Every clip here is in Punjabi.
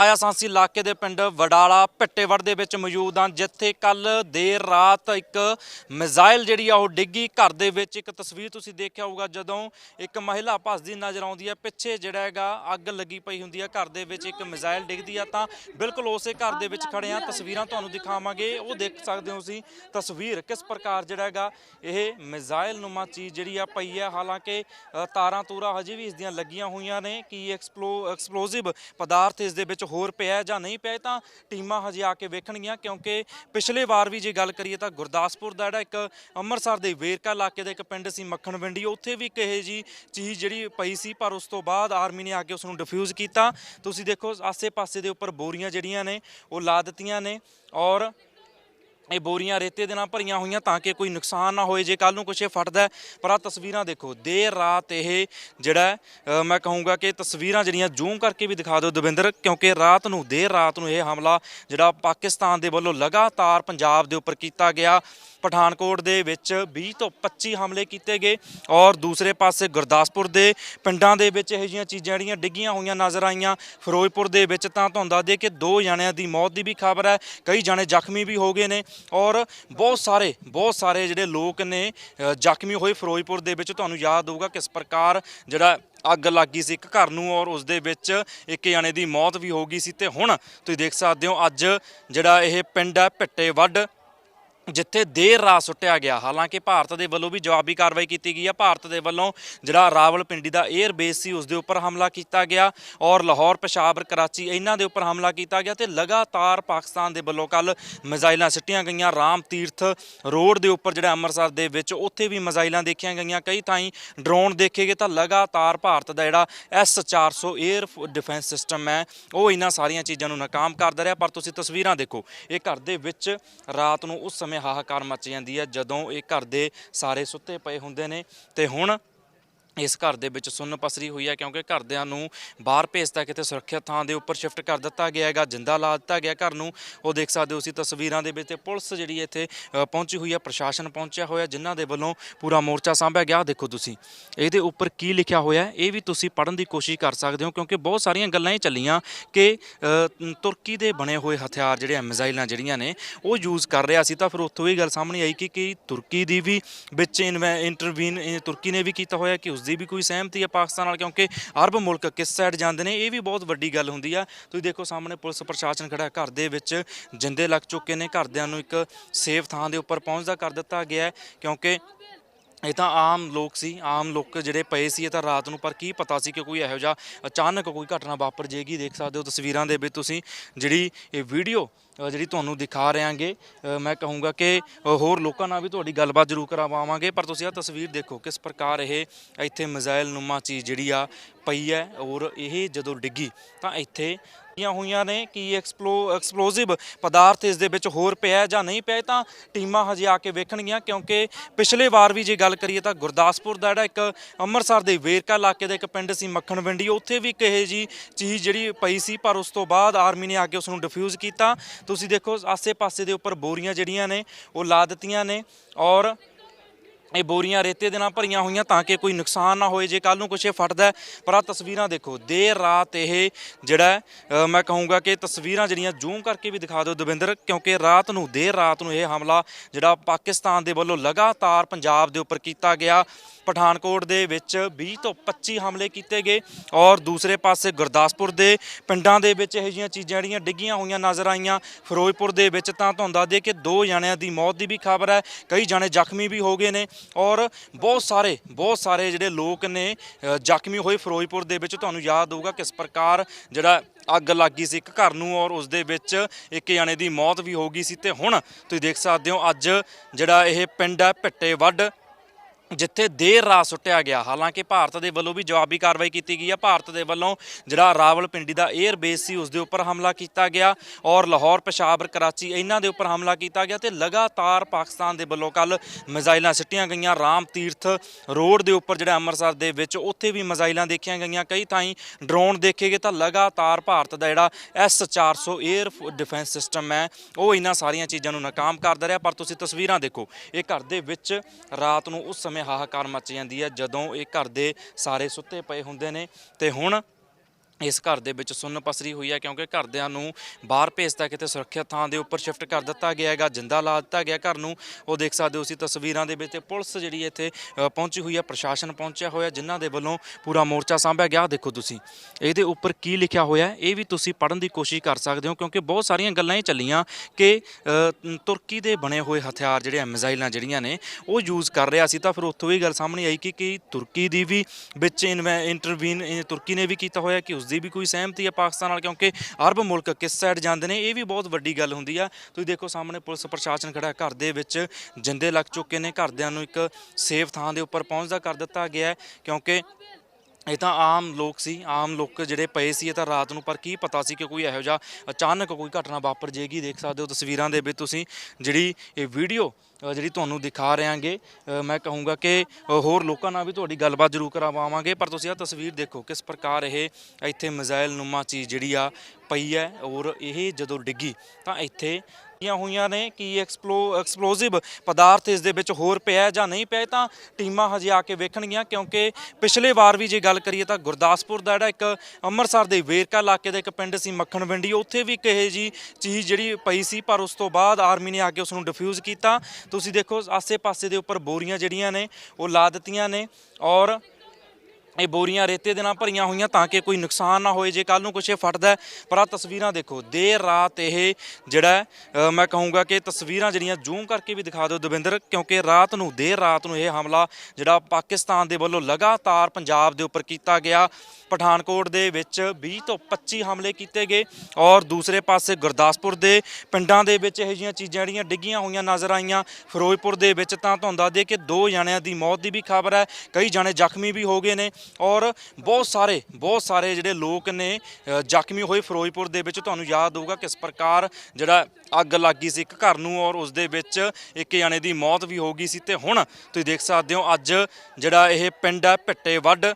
ਆਇਆ ਸਾਂਸੀ ਇਲਾਕੇ ਦੇ ਪਿੰਡ ਵਡਾਲਾ ਭਿੱਟੇਵੜ ਦੇ ਵਿੱਚ ਮੌਜੂਦ ਹਾਂ, ਜਿੱਥੇ ਕੱਲ ਦੇਰ ਰਾਤ ਇੱਕ ਮਿਜ਼ਾਈਲ ਜਿਹੜੀ ਆ ਉਹ ਡਿੱਗੀ। ਘਰ ਦੇ ਵਿੱਚ ਇੱਕ ਤਸਵੀਰ ਤੁਸੀਂ ਦੇਖਿਆ ਹੋਊਗਾ, ਜਦੋਂ ਇੱਕ ਮਹਿਲਾ ਭੱਜਦੀ ਨਜ਼ਰ ਆਉਂਦੀ ਹੈ ਪਿੱਛੇ ਜਿਹੜਾ ਹੈਗਾ ਅੱਗ ਲੱਗੀ ਪਈ ਹੁੰਦੀ ਹੈ ਘਰ ਦੇ ਵਿੱਚ ਇੱਕ ਮਿਜ਼ਾਈਲ ਡਿੱਗਦੀ ਆ। ਤਾਂ ਬਿਲਕੁਲ ਉਸੇ ਘਰ ਦੇ ਵਿੱਚ ਖੜੇ ਆ ਤਸਵੀਰਾਂ ਤੁਹਾਨੂੰ ਦਿਖਾਵਾਂਗੇ। ਉਹ ਦੇਖ ਸਕਦੇ ਹੋ ਤੁਸੀਂ ਤਸਵੀਰ ਕਿਸ ਪ੍ਰਕਾਰ ਜਿਹੜਾ ਹੈਗਾ ਇਹ ਮਿਜ਼ਾਈਲ ਨੁਮਾ ਚੀਜ਼ ਜਿਹੜੀ ਆ ਪਈ ਹੈ ਹਾਲਾਂਕਿ ਤਾਰਾਂ ਤੂਰਾ ਹਜੇ ਵੀ ਇਸ ਦੀਆਂ ਲੱਗੀਆਂ ਹੋਈਆਂ ਨੇ, ਕਿ ਐਕਸਪਲੋ ਐਕਸਪਲੋਸਿਵ ਪਦਾਰਥ ਇਸ ਦੇ ਵਿੱਚ ਹੋਰ ਪਿਆ ਜਾਂ ਨਹੀਂ ਪਿਆ, ਇਹ ਤਾਂ ਟੀਮਾਂ ਹਜੇ ਆ ਕੇ ਵੇਖਣਗੀਆਂ, ਕਿਉਂਕਿ ਪਿਛਲੇ ਵਾਰ ਵੀ ਜੇ ਗੱਲ ਕਰੀਏ ਤਾਂ ਗੁਰਦਾਸਪੁਰ ਦਾ ਜਿਹੜਾ ਇੱਕ ਅੰਮ੍ਰਿਤਸਰ ਦੇ ਵੇਰਕਾ ਇਲਾਕੇ ਦਾ ਇੱਕ ਪਿੰਡ ਸੀ ਮੱਖਣ ਵਿੰਡੀ ਉੱਥੇ ਵੀ ਕਹੇ ਜੀ ਚੀਜ਼ ਜਿਹੜੀ ਪਈ ਸੀ, ਪਰ ਉਸ ਤੋਂ ਬਾਅਦ ਆਰਮੀ ਨੇ ਆ ਕੇ ਉਸ ਨੂੰ ਡਿਫਿਊਜ਼ ਕੀਤਾ। ਤੁਸੀਂ ਦੇਖੋ, ਆਸੇ-ਪਾਸੇ ਦੇ ਉੱਪਰ ਬੋਰੀਆਂ ਜਿਹੜੀਆਂ ਨੇ, ਉਹ ਲਾ ਦਿੱਤੀਆਂ ਨੇ ਔਰ ਇਹ ਬੋਰੀਆਂ ਰੇਤੇ ਦੇ ਨਾਲ ਭਰੀਆਂ ਹੋਈਆਂ ਤਾਂ ਕਿ ਕੋਈ ਨੁਕਸਾਨ ਨਾ ਹੋਏ, ਜੇ ਕੱਲ ਨੂੰ ਕੁਛ ਇਹ ਫਟਦਾ ਪਰ ਆ ਤਸਵੀਰਾਂ ਦੇਖੋ, ਦੇਰ ਰਾਤ ਇਹ ਜਿਹੜਾ ਮੈਂ ਕਹੂੰਗਾ ਕਿ ਤਸਵੀਰਾਂ ਜਿਹੜੀਆਂ ਜ਼ੂਮ ਕਰਕੇ ਵੀ ਦਿਖਾ ਦਿਓ ਦਵਿੰਦਰ, ਕਿਉਂਕਿ ਰਾਤ ਨੂੰ, ਦੇਰ ਰਾਤ ਨੂੰ ਇਹ ਹਮਲਾ ਜਿਹੜਾ ਪਾਕਿਸਤਾਨ ਦੇ ਵੱਲੋਂ ਲਗਾਤਾਰ ਪੰਜਾਬ ਦੇ ਉੱਪਰ ਕੀਤਾ ਗਿਆ। ਪਠਾਨਕੋਟ ਦੇ ਵਿੱਚ 20 ਤੋਂ 25 ਹਮਲੇ ਕੀਤੇ ਗਏ ਔਰ ਦੂਸਰੇ ਪਾਸੇ ਗੁਰਦਾਸਪੁਰ ਦੇ ਪਿੰਡਾਂ ਦੇ ਵਿੱਚ ਇਹੋ ਜਿਹੀਆਂ ਚੀਜ਼ਾਂ ਜਿਹੜੀਆਂ ਡਿੱਗੀਆਂ ਹੋਈਆਂ ਨਜ਼ਰ ਆਈਆਂ। ਫਿਰੋਜ਼ਪੁਰ ਦੇ ਵਿੱਚ ਤਾਂ ਤੁਹਾਨੂੰ ਦੱਸ ਦਈਏ ਕਿ ਦੋ ਜਣਿਆਂ ਦੀ ਮੌਤ ਦੀ ਵੀ ਖਬਰ ਹੈ, ਕਈ ਜਣੇ ਜ਼ਖਮੀ ਵੀ ਹੋ ਗਏ ਨੇ ਔਰ ਬਹੁਤ ਸਾਰੇ ਬਹੁਤ ਸਾਰੇ ਜਿਹੜੇ ਲੋਕ ਨੇ ਜ਼ਖਮੀ ਹੋਏ ਫਿਰੋਜ਼ਪੁਰ ਦੇ ਵਿੱਚ। ਤੁਹਾਨੂੰ ਯਾਦ ਹੋਊਗਾ ਕਿਸ ਪ੍ਰਕਾਰ ਜਿਹੜਾ ਅੱਗ ਲੱਗੀ ਸੀ ਇੱਕ ਘਰ ਨੂੰ ਔਰ ਉਸ ਦੇ ਵਿੱਚ ਇੱਕ ਜਣੇ ਦੀ ਮੌਤ ਵੀ ਹੋ ਗਈ ਸੀ। ਤੇ ਹੁਣ ਤੁਸੀਂ ਦੇਖ ਸਕਦੇ ਹੋ ਅੱਜ ਜਿਹੜਾ ਇਹ ਪਿੰਡ ਹੈ ਭਿੱਟੇ ਵੱਡ ਜਿੱਥੇ ਦੇਰ ਰਾਤ ਸੁੱਟਿਆ ਗਿਆ। ਹਾਲਾਂਕਿ ਭਾਰਤ ਦੇ ਵੱਲੋਂ ਵੀ ਜਵਾਬੀ ਕਾਰਵਾਈ ਕੀਤੀ ਗਈ ਹੈ। ਭਾਰਤ ਦੇ ਵੱਲੋਂ ਜਿਹੜਾ ਰਾਵਲਪਿੰਡੀ ਦਾ 에ਅਰ ਬੇਸ ਸੀ ਉਸ ਦੇ ਉੱਪਰ ਹਮਲਾ ਕੀਤਾ ਗਿਆ ਔਰ ਲਾਹੌਰ, ਪਸ਼ਾਵਰ, ਕਰਾਚੀ ਇਹਨਾਂ ਦੇ ਉੱਪਰ ਹਮਲਾ ਕੀਤਾ ਗਿਆ ਤੇ ਲਗਾਤਾਰ ਪਾਕਿਸਤਾਨ ਦੇ ਵੱਲੋਂ ਕੱਲ ਮਿਜ਼ਾਈਲਾਂ ਸਿੱਟੀਆਂ ਗਈਆਂ। ਰਾਮ ਤੀਰਥ ਰੋਡ ਦੇ ਉੱਪਰ ਜਿਹੜਾ ਅੰਮ੍ਰਿਤਸਰ ਦੇ ਵਿੱਚ ਉੱਥੇ ਵੀ ਮਿਜ਼ਾਈਲਾਂ ਦੇਖੀਆਂ ਗਈਆਂ। ਕਈ ਥਾਈਂ ਡਰੋਨ ਦੇਖੇ ਗਏ ਤਾਂ ਲਗਾਤਾਰ ਭਾਰਤ ਦਾ ਜਿਹੜਾ S400 에ਅਰ ਡਿਫੈਂਸ ਸਿਸਟਮ ਹੈ, ਉਹ ਇਹਨਾਂ ਸਾਰੀਆਂ ਚੀਜ਼ਾਂ ਨੂੰ ਨਾਕਾਮ ਕਰਦਾ ਰਿਹਾ। ਪਰ ਤੁਸੀਂ ਤਸਵੀਰਾਂ ਦੇਖੋ, ਇਹ ਘਰ ਦੇ ਵਿੱਚ ਰਾਤ ਨੂੰ ਉਸ ਸਮੇਂ ਹਾਹਾਕਾਰ ਮਚ ਜਾਂਦੀ ਹੈ ਜਦੋਂ ਇਹ ਘਰ ਦੇ ਸਾਰੇ ਸੁੱਤੇ ਪਏ ਹੁੰਦੇ ਨੇ। ਤੇ ਹੁਣ ਇਸ ਘਰ ਦੇ ਵਿੱਚ ਸੁੰਨ ਪਸਰੀ ਹੋਈ ਹੈ ਕਿਉਂਕਿ ਘਰਦਿਆਂ ਨੂੰ ਬਾਹਰ ਭੇਜਤਾ ਕਿਤੇ ਸੁਰੱਖਿਅਤ ਥਾਂ ਦੇ ਉੱਪਰ ਸ਼ਿਫਟ ਕਰ ਦਿੱਤਾ ਗਿਆ ਹੈਗਾ, ਜਿੰਦਾ ਲਾ ਦਿੱਤਾ ਗਿਆ ਘਰ ਨੂੰ। ਉਹ ਦੇਖ ਸਕਦੇ ਹੋ ਤੁਸੀਂ ਤਸਵੀਰਾਂ ਦੇ ਵਿੱਚ ਤੇ ਪੁਲਿਸ ਜਿਹੜੀ ਇੱਥੇ ਪਹੁੰਚੀ ਹੋਈ ਹੈ, ਪ੍ਰਸ਼ਾਸਨ ਪਹੁੰਚਿਆ ਹੋਇਆ, ਜਿਨ੍ਹਾਂ ਦੇ ਵੱਲੋਂ ਪੂਰਾ ਮੋਰਚਾ ਸਾਂਭਿਆ ਗਿਆ। ਦੇਖੋ ਤੁਸੀਂ, ਇਹਦੇ ਉੱਪਰ ਕੀ ਲਿਖਿਆ ਹੋਇਆ ਇਹ ਵੀ ਤੁਸੀਂ ਪੜ੍ਹਨ ਦੀ ਕੋਸ਼ਿਸ਼ ਕਰ ਸਕਦੇ ਹੋ ਕਿਉਂਕਿ ਬਹੁਤ ਸਾਰੀਆਂ ਗੱਲਾਂ ਇਹ ਚੱਲੀਆਂ ਕਿ ਤੁਰਕੀ ਦੇ ਬਣੇ ਹੋਏ ਹਥਿਆਰ ਜਿਹੜੇ ਆ, ਮਿਜ਼ਾਈਲਾਂ ਜਿਹੜੀਆਂ ਨੇ, ਉਹ ਯੂਜ਼ ਕਰ ਰਿਹਾ ਸੀ। ਤਾਂ ਫਿਰ ਉੱਥੋਂ ਇਹ ਗੱਲ ਸਾਹਮਣੇ ਆਈ ਕਿ, ਕੀ ਤੁਰਕੀ ਦੀ ਵੀ ਵਿੱਚ ਇੰਟਰਵੀਨ ਤੁਰਕੀ ਨੇ ਵੀ ਕੀਤਾ ਹੋਇਆ, ਕਿ ਉਸ ਦੀ ਵੀ ਕੋਈ ਸਹਿਮਤੀ ਹੈ ਪਾਕਿਸਤਾਨ ਨਾਲ, ਕਿਉਂਕਿ ਅਰਬ ਮੁਲਕ ਕਿਸ ਸਾਈਡ ਜਾਂਦੇ ਨੇ, ਇਹ ਵੀ ਬਹੁਤ ਵੱਡੀ ਗੱਲ ਹੁੰਦੀ ਆ। ਤੁਸੀਂ ਦੇਖੋ ਸਾਹਮਣੇ ਪੁਲਿਸ ਪ੍ਰਸ਼ਾਸਨ ਖੜਾ ਘਰ ਦੇ ਵਿੱਚ ਜਿੰਦੇ ਲੱਗ ਚੁੱਕੇ ਨੇ, ਘਰਦਿਆਂ ਨੂੰ ਇੱਕ ਸੇਫ ਥਾਂ ਦੇ ਉੱਪਰ ਪਹੁੰਚਦਾ ਕਰ ਦਿੱਤਾ ਗਿਆ ਕਿਉਂਕਿ ਇਹ ਤਾਂ ਆਮ ਲੋਕ ਸੀ, ਆਮ ਲੋਕ ਜਿਹੜੇ ਪਏ ਸੀ ਇਹ ਤਾਂ ਰਾਤ ਨੂੰ, ਪਰ ਕੀ ਪਤਾ ਸੀ ਕਿ ਕੋਈ ਇਹੋ ਜਿਹਾ ਅਚਾਨਕ ਕੋਈ ਘਟਨਾ ਵਾਪਰ ਜਾਏਗੀ, ਦੇਖ ਸਕਦੇ ਹੋ ਤਸਵੀਰਾਂ ਦੇ ਵਿੱਚ ਤੁਸੀਂ, ਜਿਹੜੀ ਇਹ ਵੀਡੀਓ ਜਿਹੜੀ ਤੁਹਾਨੂੰ ਦਿਖਾ ਰਿਆਂਗੇ ਮੈਂ ਕਹੂੰਗਾ ਕਿ ਹੋਰ ਲੋਕਾਂ ਨਾਲ ਵੀ ਤੁਹਾਡੀ ਗੱਲਬਾਤ ਜ਼ਰੂਰ ਕਰਵਾਵਾਂਗੇ, ਪਰ ਤੁਸੀਂ ਇਹ ਤਸਵੀਰ ਦੇਖੋ ਕਿਸ ਪ੍ਰਕਾਰ ਇਹ ਇੱਥੇ ਮਿਜ਼ਾਈਲ ਨੁਮਾ ਚੀਜ਼ ਜਿਹੜੀ ਆ ਪਈ ਹੈ, ਔਰ ਇਹ ਜਦੋਂ ਡਿੱਗੀ ਤਾਂ ਇੱਥੇ ਕੀਆਂ ਹੋਈਆਂ ਨੇ ਕਿ ਐਕਸਪਲੋ ਐਕਸਪਲੋਸਿਵ ਪਦਾਰਥ ਇਸ ਦੇ ਵਿੱਚ ਹੋਰ ਪਿਆ ਜਾਂ ਨਹੀਂ ਪਿਆ ਤਾਂ ਟੀਮਾਂ ਹਜੇ ਆ ਕੇ ਵੇਖਣਗੀਆਂ, ਕਿਉਂਕਿ ਪਿਛਲੇ ਵਾਰ ਵੀ ਜੇ ਗੱਲ ਕਰੀਏ ਤਾਂ ਗੁਰਦਾਸਪੁਰ ਦਾ ਜਿਹੜਾ ਇੱਕ ਅੰਮ੍ਰਿਤਸਰ ਦੇ ਵੇਰਕਾ ਇਲਾਕੇ ਦਾ ਇੱਕ ਪਿੰਡ ਸੀ ਮੱਖਣ ਵਿੰਡੀ ਉੱਥੇ ਵੀ ਕਹੇ ਜੀ ਚੀਜ਼ ਜਿਹੜੀ ਪਈ ਸੀ, ਪਰ ਉਸ ਤੋਂ ਬਾਅਦ ਆਰਮੀ ਨੇ ਆ ਕੇ ਉਸ ਨੂੰ ਡਿਫਿਊਜ਼ ਕੀਤਾ। ਤੁਸੀਂ ਦੇਖੋ ਆਸੇ-ਪਾਸੇ ਦੇ ਉੱਪਰ ਬੋਰੀਆਂ ਜਿਹੜੀਆਂ ਨੇ, ਉਹ ਲਾ ਦਿੱਤੀਆਂ ਨੇ ਔਰ ਇਹ ਬੋਰੀਆਂ ਰੇਤੇ ਦੇ ਨਾਲ ਭਰੀਆਂ ਹੋਈਆਂ ਤਾਂ ਕਿ ਕੋਈ ਨੁਕਸਾਨ ਨਾ ਹੋਏ ਜੇ ਕੱਲ ਨੂੰ ਕੁਛ ਇਹ ਫਟਦਾ ਪਰ ਆ ਤਸਵੀਰਾਂ ਦੇਖੋ ਦੇਰ ਰਾਤ ਇਹ ਜਿਹੜਾ ਅ, ਮੈਂ ਕਹੂੰਗਾ ਕਿ ਤਸਵੀਰਾਂ ਜਿਹੜੀਆਂ ਜ਼ੂਮ ਕਰਕੇ ਵੀ ਦਿਖਾ ਦਿਓ ਦਵਿੰਦਰ ਕਿਉਂਕਿ ਰਾਤ ਨੂੰ ਦੇਰ ਰਾਤ ਨੂੰ ਇਹ ਹਮਲਾ ਜਿਹੜਾ ਪਾਕਿਸਤਾਨ ਦੇ ਵੱਲੋਂ ਲਗਾਤਾਰ ਪੰਜਾਬ ਦੇ ਉੱਪਰ ਕੀਤਾ ਗਿਆ। ਪਠਾਨਕੋਟ ਦੇ ਵਿੱਚ 20 ਤੋਂ 25 ਹਮਲੇ ਕੀਤੇ ਗਏ ਔਰ ਦੂਸਰੇ ਪਾਸੇ ਗੁਰਦਾਸਪੁਰ ਦੇ ਪਿੰਡਾਂ ਦੇ ਵਿੱਚ ਇਹੋ ਜਿਹੀਆਂ ਚੀਜ਼ਾਂ ਜਿਹੜੀਆਂ ਡਿੱਗੀਆਂ ਹੋਈਆਂ ਨਜ਼ਰ ਆਈਆਂ। ਫਿਰੋਜ਼ਪੁਰ ਦੇ ਵਿੱਚ ਤਾਂ ਤੁਹਾਨੂੰ ਦੱਸ ਦਈਏ ਕਿ ਦੋ ਜਣਿਆਂ ਦੀ ਮੌਤ ਦੀ ਵੀ ਖਬਰ ਹੈ, ਕਈ ਜਣੇ ਜ਼ਖਮੀ ਵੀ ਹੋ ਗਏ ਨੇ ਔਰ ਬਹੁਤ ਸਾਰੇ ਬਹੁਤ ਸਾਰੇ ਜਿਹੜੇ ਲੋਕ ਨੇ ਜ਼ਖਮੀ ਹੋਏ ਫਿਰੋਜ਼ਪੁਰ ਦੇ ਵਿੱਚ। ਤੁਹਾਨੂੰ ਯਾਦ ਹੋਊਗਾ ਕਿਸ ਪ੍ਰਕਾਰ ਜਿਹੜਾ ਅੱਗ ਲੱਗੀ ਸੀ ਇੱਕ ਘਰ ਨੂੰ ਔਰ ਉਸ ਦੇ ਵਿੱਚ ਇੱਕ ਜਣੇ ਦੀ ਮੌਤ ਵੀ ਹੋ ਗਈ ਸੀ। ਤੇ ਹੁਣ ਤੁਸੀਂ ਦੇਖ ਸਕਦੇ ਹੋ ਅੱਜ ਜਿਹੜਾ ਇਹ ਪਿੰਡ ਹੈ ਭਿੱਟੇ ਵੱਡ ਜਿੱਥੇ ਦੇਰ ਰਾਤ ਸੁੱਟਿਆ ਗਿਆ। ਹਾਲਾਂਕਿ ਭਾਰਤ ਦੇ ਵੱਲੋਂ ਵੀ ਜਵਾਬੀ ਕਾਰਵਾਈ ਕੀਤੀ ਗਈ ਹੈ। ਭਾਰਤ ਦੇ ਵੱਲੋਂ ਜਿਹੜਾ ਰਾਵਲਪਿੰਡੀ ਦਾ 에ਅਰ ਬੇਸ ਸੀ ਉਸ ਦੇ ਉੱਪਰ ਹਮਲਾ ਕੀਤਾ ਗਿਆ ਔਰ ਲਾਹੌਰ, ਪਸ਼ਾਵਰ, ਕਰਾਚੀ ਇਹਨਾਂ ਦੇ ਉੱਪਰ ਹਮਲਾ ਕੀਤਾ ਗਿਆ ਤੇ ਲਗਾਤਾਰ ਪਾਕਿਸਤਾਨ ਦੇ ਵੱਲੋਂ ਕੱਲ ਮਿਜ਼ਾਈਲਾਂ ਸਿੱਟੀਆਂ ਗਈਆਂ। ਰਾਮ ਤੀਰਥ ਰੋਡ ਦੇ ਉੱਪਰ ਜਿਹੜਾ ਅੰਮ੍ਰਿਤਸਰ ਦੇ ਵਿੱਚ ਉੱਥੇ ਵੀ ਮਿਜ਼ਾਈਲਾਂ ਦੇਖੀਆਂ ਗਈਆਂ। ਕਈ ਥਾਈਂ ਡਰੋਨ ਦੇਖੇ ਗਏ ਤਾਂ ਲਗਾਤਾਰ ਭਾਰਤ ਦਾ ਜਿਹੜਾ S400 에ਅਰ ਡਿਫੈਂਸ ਸਿਸਟਮ ਹੈ, ਉਹ ਇਹਨਾਂ ਸਾਰੀਆਂ ਚੀਜ਼ਾਂ ਨੂੰ ਨਾਕਾਮ ਕਰਦਾ ਰਿਹਾ। ਪਰ ਤੁਸੀਂ ਤਸਵੀਰਾਂ ਦੇਖੋ, ਇਹ ਘਰ ਦੇ ਵਿੱਚ ਰਾਤ ਨੂੰ ਉਸ ਸਮੇਂ ਹਾਹਾਕਾਰ ਮਚ ਜਾਂਦੀ ਹੈ, ਜਦੋਂ ਇਹ ਘਰ ਦੇ ਸਾਰੇ ਸੁੱਤੇ ਪਏ ਹੁੰਦੇ ਨੇ। ਤੇ ਹੁਣ ਇਸ ਘਰ ਦੇ ਵਿੱਚ ਸੁੰਨ ਪਸਰੀ ਹੋਈ ਹੈ ਕਿਉਂਕਿ ਘਰਦਿਆਂ ਨੂੰ ਬਾਹਰ ਭੇਜਤਾ ਕਿਤੇ ਸੁਰੱਖਿਅਤ ਥਾਂ ਦੇ ਉੱਪਰ ਸ਼ਿਫਟ ਕਰ ਦਿੱਤਾ ਗਿਆ ਹੈਗਾ ਜਿੰਦਾ ਲਾ ਦਿੱਤਾ ਗਿਆ ਘਰ ਨੂੰ। ਉਹ ਦੇਖ ਸਕਦੇ ਹੋ ਤੁਸੀਂ ਤਸਵੀਰਾਂ ਦੇ ਵਿੱਚ ਪੁਲਿਸ ਜਿਹੜੀ ਇੱਥੇ ਪਹੁੰਚੀ ਹੋਈ ਹੈ ਪ੍ਰਸ਼ਾਸਨ ਪਹੁੰਚਿਆ ਹੋਇਆ ਜਿਨ੍ਹਾਂ ਦੇ ਵੱਲੋਂ ਪੂਰਾ ਮੋਰਚਾ ਸਾਂਭਿਆ ਗਿਆ। ਦੇਖੋ ਤੁਸੀਂ ਇਹਦੇ ਉੱਪਰ ਕੀ ਲਿਖਿਆ ਹੋਇਆ ਹੈ, ਇਹ ਵੀ ਤੁਸੀਂ ਪੜ੍ਹਨ ਦੀ ਕੋਸ਼ਿਸ਼ ਕਰ ਸਕਦੇ ਹੋ ਕਿਉਂਕਿ ਬਹੁਤ ਸਾਰੀਆਂ ਗੱਲਾਂ ਇਹ ਚੱਲੀਆਂ ਕਿ ਤੁਰਕੀ ਦੇ ਬਣੇ ਹੋਏ ਹਥਿਆਰ ਜਿਹੜੇ ਆ ਮਿਜ਼ਾਈਲਾਂ ਜਿਹੜੀਆਂ ਨੇ ਉਹ ਯੂਜ਼ ਕਰ ਰਿਹਾ ਸੀ। ਤਾਂ ਫਿਰ ਉੱਥੋਂ ਇਹ ਗੱਲ ਸਾਹਮਣੇ ਆਈ ਕਿ ਕਿ ਤੁਰਕੀ ਦੀ ਵੀ ਵਿੱਚ ਇੰਟਰਵੀਨ ਤੁਰਕੀ ਨੇ ਵੀ ਕੀਤਾ ਹੋਇਆ ਕਿ ਉਸ ਦੀ ਵੀ ਕੋਈ ਸਹਿਮਤੀ ਹੈ ਪਾਕਿਸਤਾਨ ਨਾਲ, ਕਿਉਂਕਿ ਅਰਬ ਮੁਲਕ ਕਿਸ ਸਾਈਡ ਜਾਂਦੇ ਨੇ, ਇਹ ਵੀ ਬਹੁਤ ਵੱਡੀ ਗੱਲ ਹੁੰਦੀ ਆ। ਤੁਸੀਂ ਦੇਖੋ ਸਾਹਮਣੇ ਪੁਲਿਸ ਪ੍ਰਸ਼ਾਸਨ ਖੜਾ ਘਰ ਦੇ ਵਿੱਚ, ਜਿੰਦੇ ਲੱਗ ਚੁੱਕੇ ਨੇ, ਘਰਦਿਆਂ ਨੂੰ ਇੱਕ ਸੇਫ ਥਾਂ ਦੇ ਉੱਪਰ ਪਹੁੰਚਦਾ ਕਰ ਦਿੱਤਾ ਗਿਆ ਕਿਉਂਕਿ ਇਹ ਤਾਂ ਆਮ ਲੋਕ ਸੀ, ਆਮ ਲੋਕ ਜਿਹੜੇ ਪਏ ਸੀ ਇਹ ਤਾਂ ਰਾਤ ਨੂੰ, ਪਰ ਕੀ ਪਤਾ ਸੀ ਕਿ ਕੋਈ ਇਹੋ ਜਿਹਾ ਅਚਾਨਕ ਕੋਈ ਘਟਨਾ ਵਾਪਰ ਜੇਗੀ ਦੇਖ ਸਕਦੇ ਹੋ ਤਸਵੀਰਾਂ ਦੇ ਵਿੱਚ ਤੁਸੀਂ ਜਿਹੜੀ ਇਹ ਵੀਡੀਓ ਜਿਹੜੀ ਤੁਹਾਨੂੰ ਦਿਖਾ ਰਿਆਂਗੇ ਮੈਂ ਕਹੂੰਗਾ ਕਿ ਹੋਰ ਲੋਕਾਂ ਨਾਲ ਵੀ ਤੁਹਾਡੀ ਗੱਲਬਾਤ ਜ਼ਰੂਰ ਕਰਵਾਵਾਂਗੇ, ਪਰ ਤੁਸੀਂ ਇਹ ਤਸਵੀਰ ਦੇਖੋ ਕਿਸ ਪ੍ਰਕਾਰ ਇਹ ਇੱਥੇ ਮਿਜ਼ਾਈਲ ਨੁਮਾ ਚੀਜ਼ ਜਿਹੜੀ ਆ ਪਈ ਹੈ ਔਰ ਇਹ ਜਦੋਂ ਡਿੱਗੀ ਤਾਂ ਇੱਥੇ ਆਂ ਹੋਈਆਂ ਨੇ ਕਿ ਐਕਸਪਲੋ, ਐਕਸਪਲੋਸਿਵ ਪਦਾਰਥ ਇਸ ਦੇ ਵਿੱਚ ਹੋਰ ਪਿਆ ਜਾਂ ਨਹੀਂ ਪਿਆ ਤਾਂ ਟੀਮਾਂ ਹਜੇ ਆ ਕੇ ਵੇਖਣਗੀਆਂ, ਕਿਉਂਕਿ ਪਿਛਲੇ ਵਾਰ ਵੀ ਜੇ ਗੱਲ ਕਰੀਏ ਤਾਂ ਗੁਰਦਾਸਪੁਰ ਦਾ ਜਿਹੜਾ ਇੱਕ ਅੰਮ੍ਰਿਤਸਰ ਦੇ ਵੇਰਕਾ ਇਲਾਕੇ ਦਾ ਇੱਕ ਪਿੰਡ ਸੀ ਮੱਖਣ ਵਿੰਡੀ ਉੱਥੇ ਵੀ ਕਹੇ ਜੀ ਚੀਜ਼ ਜਿਹੜੀ ਪਈ ਸੀ, ਪਰ ਉਸ ਤੋਂ ਬਾਅਦ ਆਰਮੀ ਨੇ ਆ ਕੇ ਉਸ ਨੂੰ ਡਿਫਿਊਜ਼ ਕੀਤਾ। ਤੁਸੀਂ ਦੇਖੋ, ਆਸੇ-ਪਾਸੇ ਦੇ ਉੱਪਰ ਬੋਰੀਆਂ ਜਿਹੜੀਆਂ ਨੇ, ਉਹ ਲਾ ਦਿੱਤੀਆਂ ਨੇ ਔਰ ਇਹ ਬੋਰੀਆਂ ਰੇਤੇ ਦੇ ਨਾਲ ਭਰੀਆਂ ਹੋਈਆਂ ਤਾਂ ਕਿ ਕੋਈ ਨੁਕਸਾਨ ਨਾ ਹੋਏ ਜੇ ਕੱਲ ਨੂੰ ਕੁਛ ਇਹ ਫਟਦਾ ਪਰ ਆ ਤਸਵੀਰਾਂ ਦੇਖੋ ਦੇਰ ਰਾਤ ਇਹ ਜਿਹੜਾ ਅ, ਮੈਂ ਕਹੂੰਗਾ ਕਿ ਤਸਵੀਰਾਂ ਜਿਹੜੀਆਂ ਜ਼ੂਮ ਕਰਕੇ ਵੀ ਦਿਖਾ ਦਿਓ ਦਵਿੰਦਰ ਕਿਉਂਕਿ ਰਾਤ ਨੂੰ ਦੇਰ ਰਾਤ ਨੂੰ ਇਹ ਹਮਲਾ ਜਿਹੜਾ ਪਾਕਿਸਤਾਨ ਦੇ ਵੱਲੋਂ ਲਗਾਤਾਰ ਪੰਜਾਬ ਦੇ ਉੱਪਰ ਕੀਤਾ ਗਿਆ। ਪਠਾਨਕੋਟ ਦੇ ਵਿੱਚ 20 ਤੋਂ 25 ਹਮਲੇ ਕੀਤੇ ਗਏ ਔਰ ਦੂਸਰੇ ਪਾਸੇ ਗੁਰਦਾਸਪੁਰ ਦੇ ਪਿੰਡਾਂ ਦੇ ਵਿੱਚ ਇਹੋ ਜਿਹੀਆਂ ਚੀਜ਼ਾਂ ਜਿਹੜੀਆਂ ਡਿੱਗੀਆਂ ਹੋਈਆਂ ਨਜ਼ਰ ਆਈਆਂ। ਫਿਰੋਜ਼ਪੁਰ ਦੇ ਵਿੱਚ ਤਾਂ ਤੁਹਾਨੂੰ ਦੱਸ ਦੇ ਕਿ ਦੋ ਜਣਿਆਂ ਦੀ ਮੌਤ ਦੀ ਵੀ ਖਬਰ ਹੈ ਕਈ ਜਣੇ ਜ਼ਖਮੀ ਵੀ ਹੋ ਗਏ ਨੇ। ਔਰ ਬਹੁਤ ਸਾਰੇ ਬਹੁਤ ਸਾਰੇ ਜਿਹੜੇ ਲੋਕ ਨੇ ਜ਼ਖਮੀ ਹੋਏ ਫਿਰੋਜ਼ਪੁਰ ਦੇ ਵਿੱਚ। ਤੁਹਾਨੂੰ ਯਾਦ ਹੋਊਗਾ ਕਿਸ ਪ੍ਰਕਾਰ ਜਿਹੜਾ ਅੱਗ ਲੱਗੀ ਸੀ ਇੱਕ ਘਰ ਨੂੰ ਔਰ ਉਸ ਦੇ ਵਿੱਚ ਇੱਕ ਜਾਣੇ ਦੀ ਮੌਤ ਵੀ ਹੋ ਗਈ ਸੀ। ਤੇ ਹੁਣ ਤੁਸੀਂ ਦੇਖ ਸਕਦੇ ਹੋ ਅੱਜ ਜਿਹੜਾ ਇਹ ਪਿੰਡ ਹੈ ਭਿੱਟੇ ਵੱਡ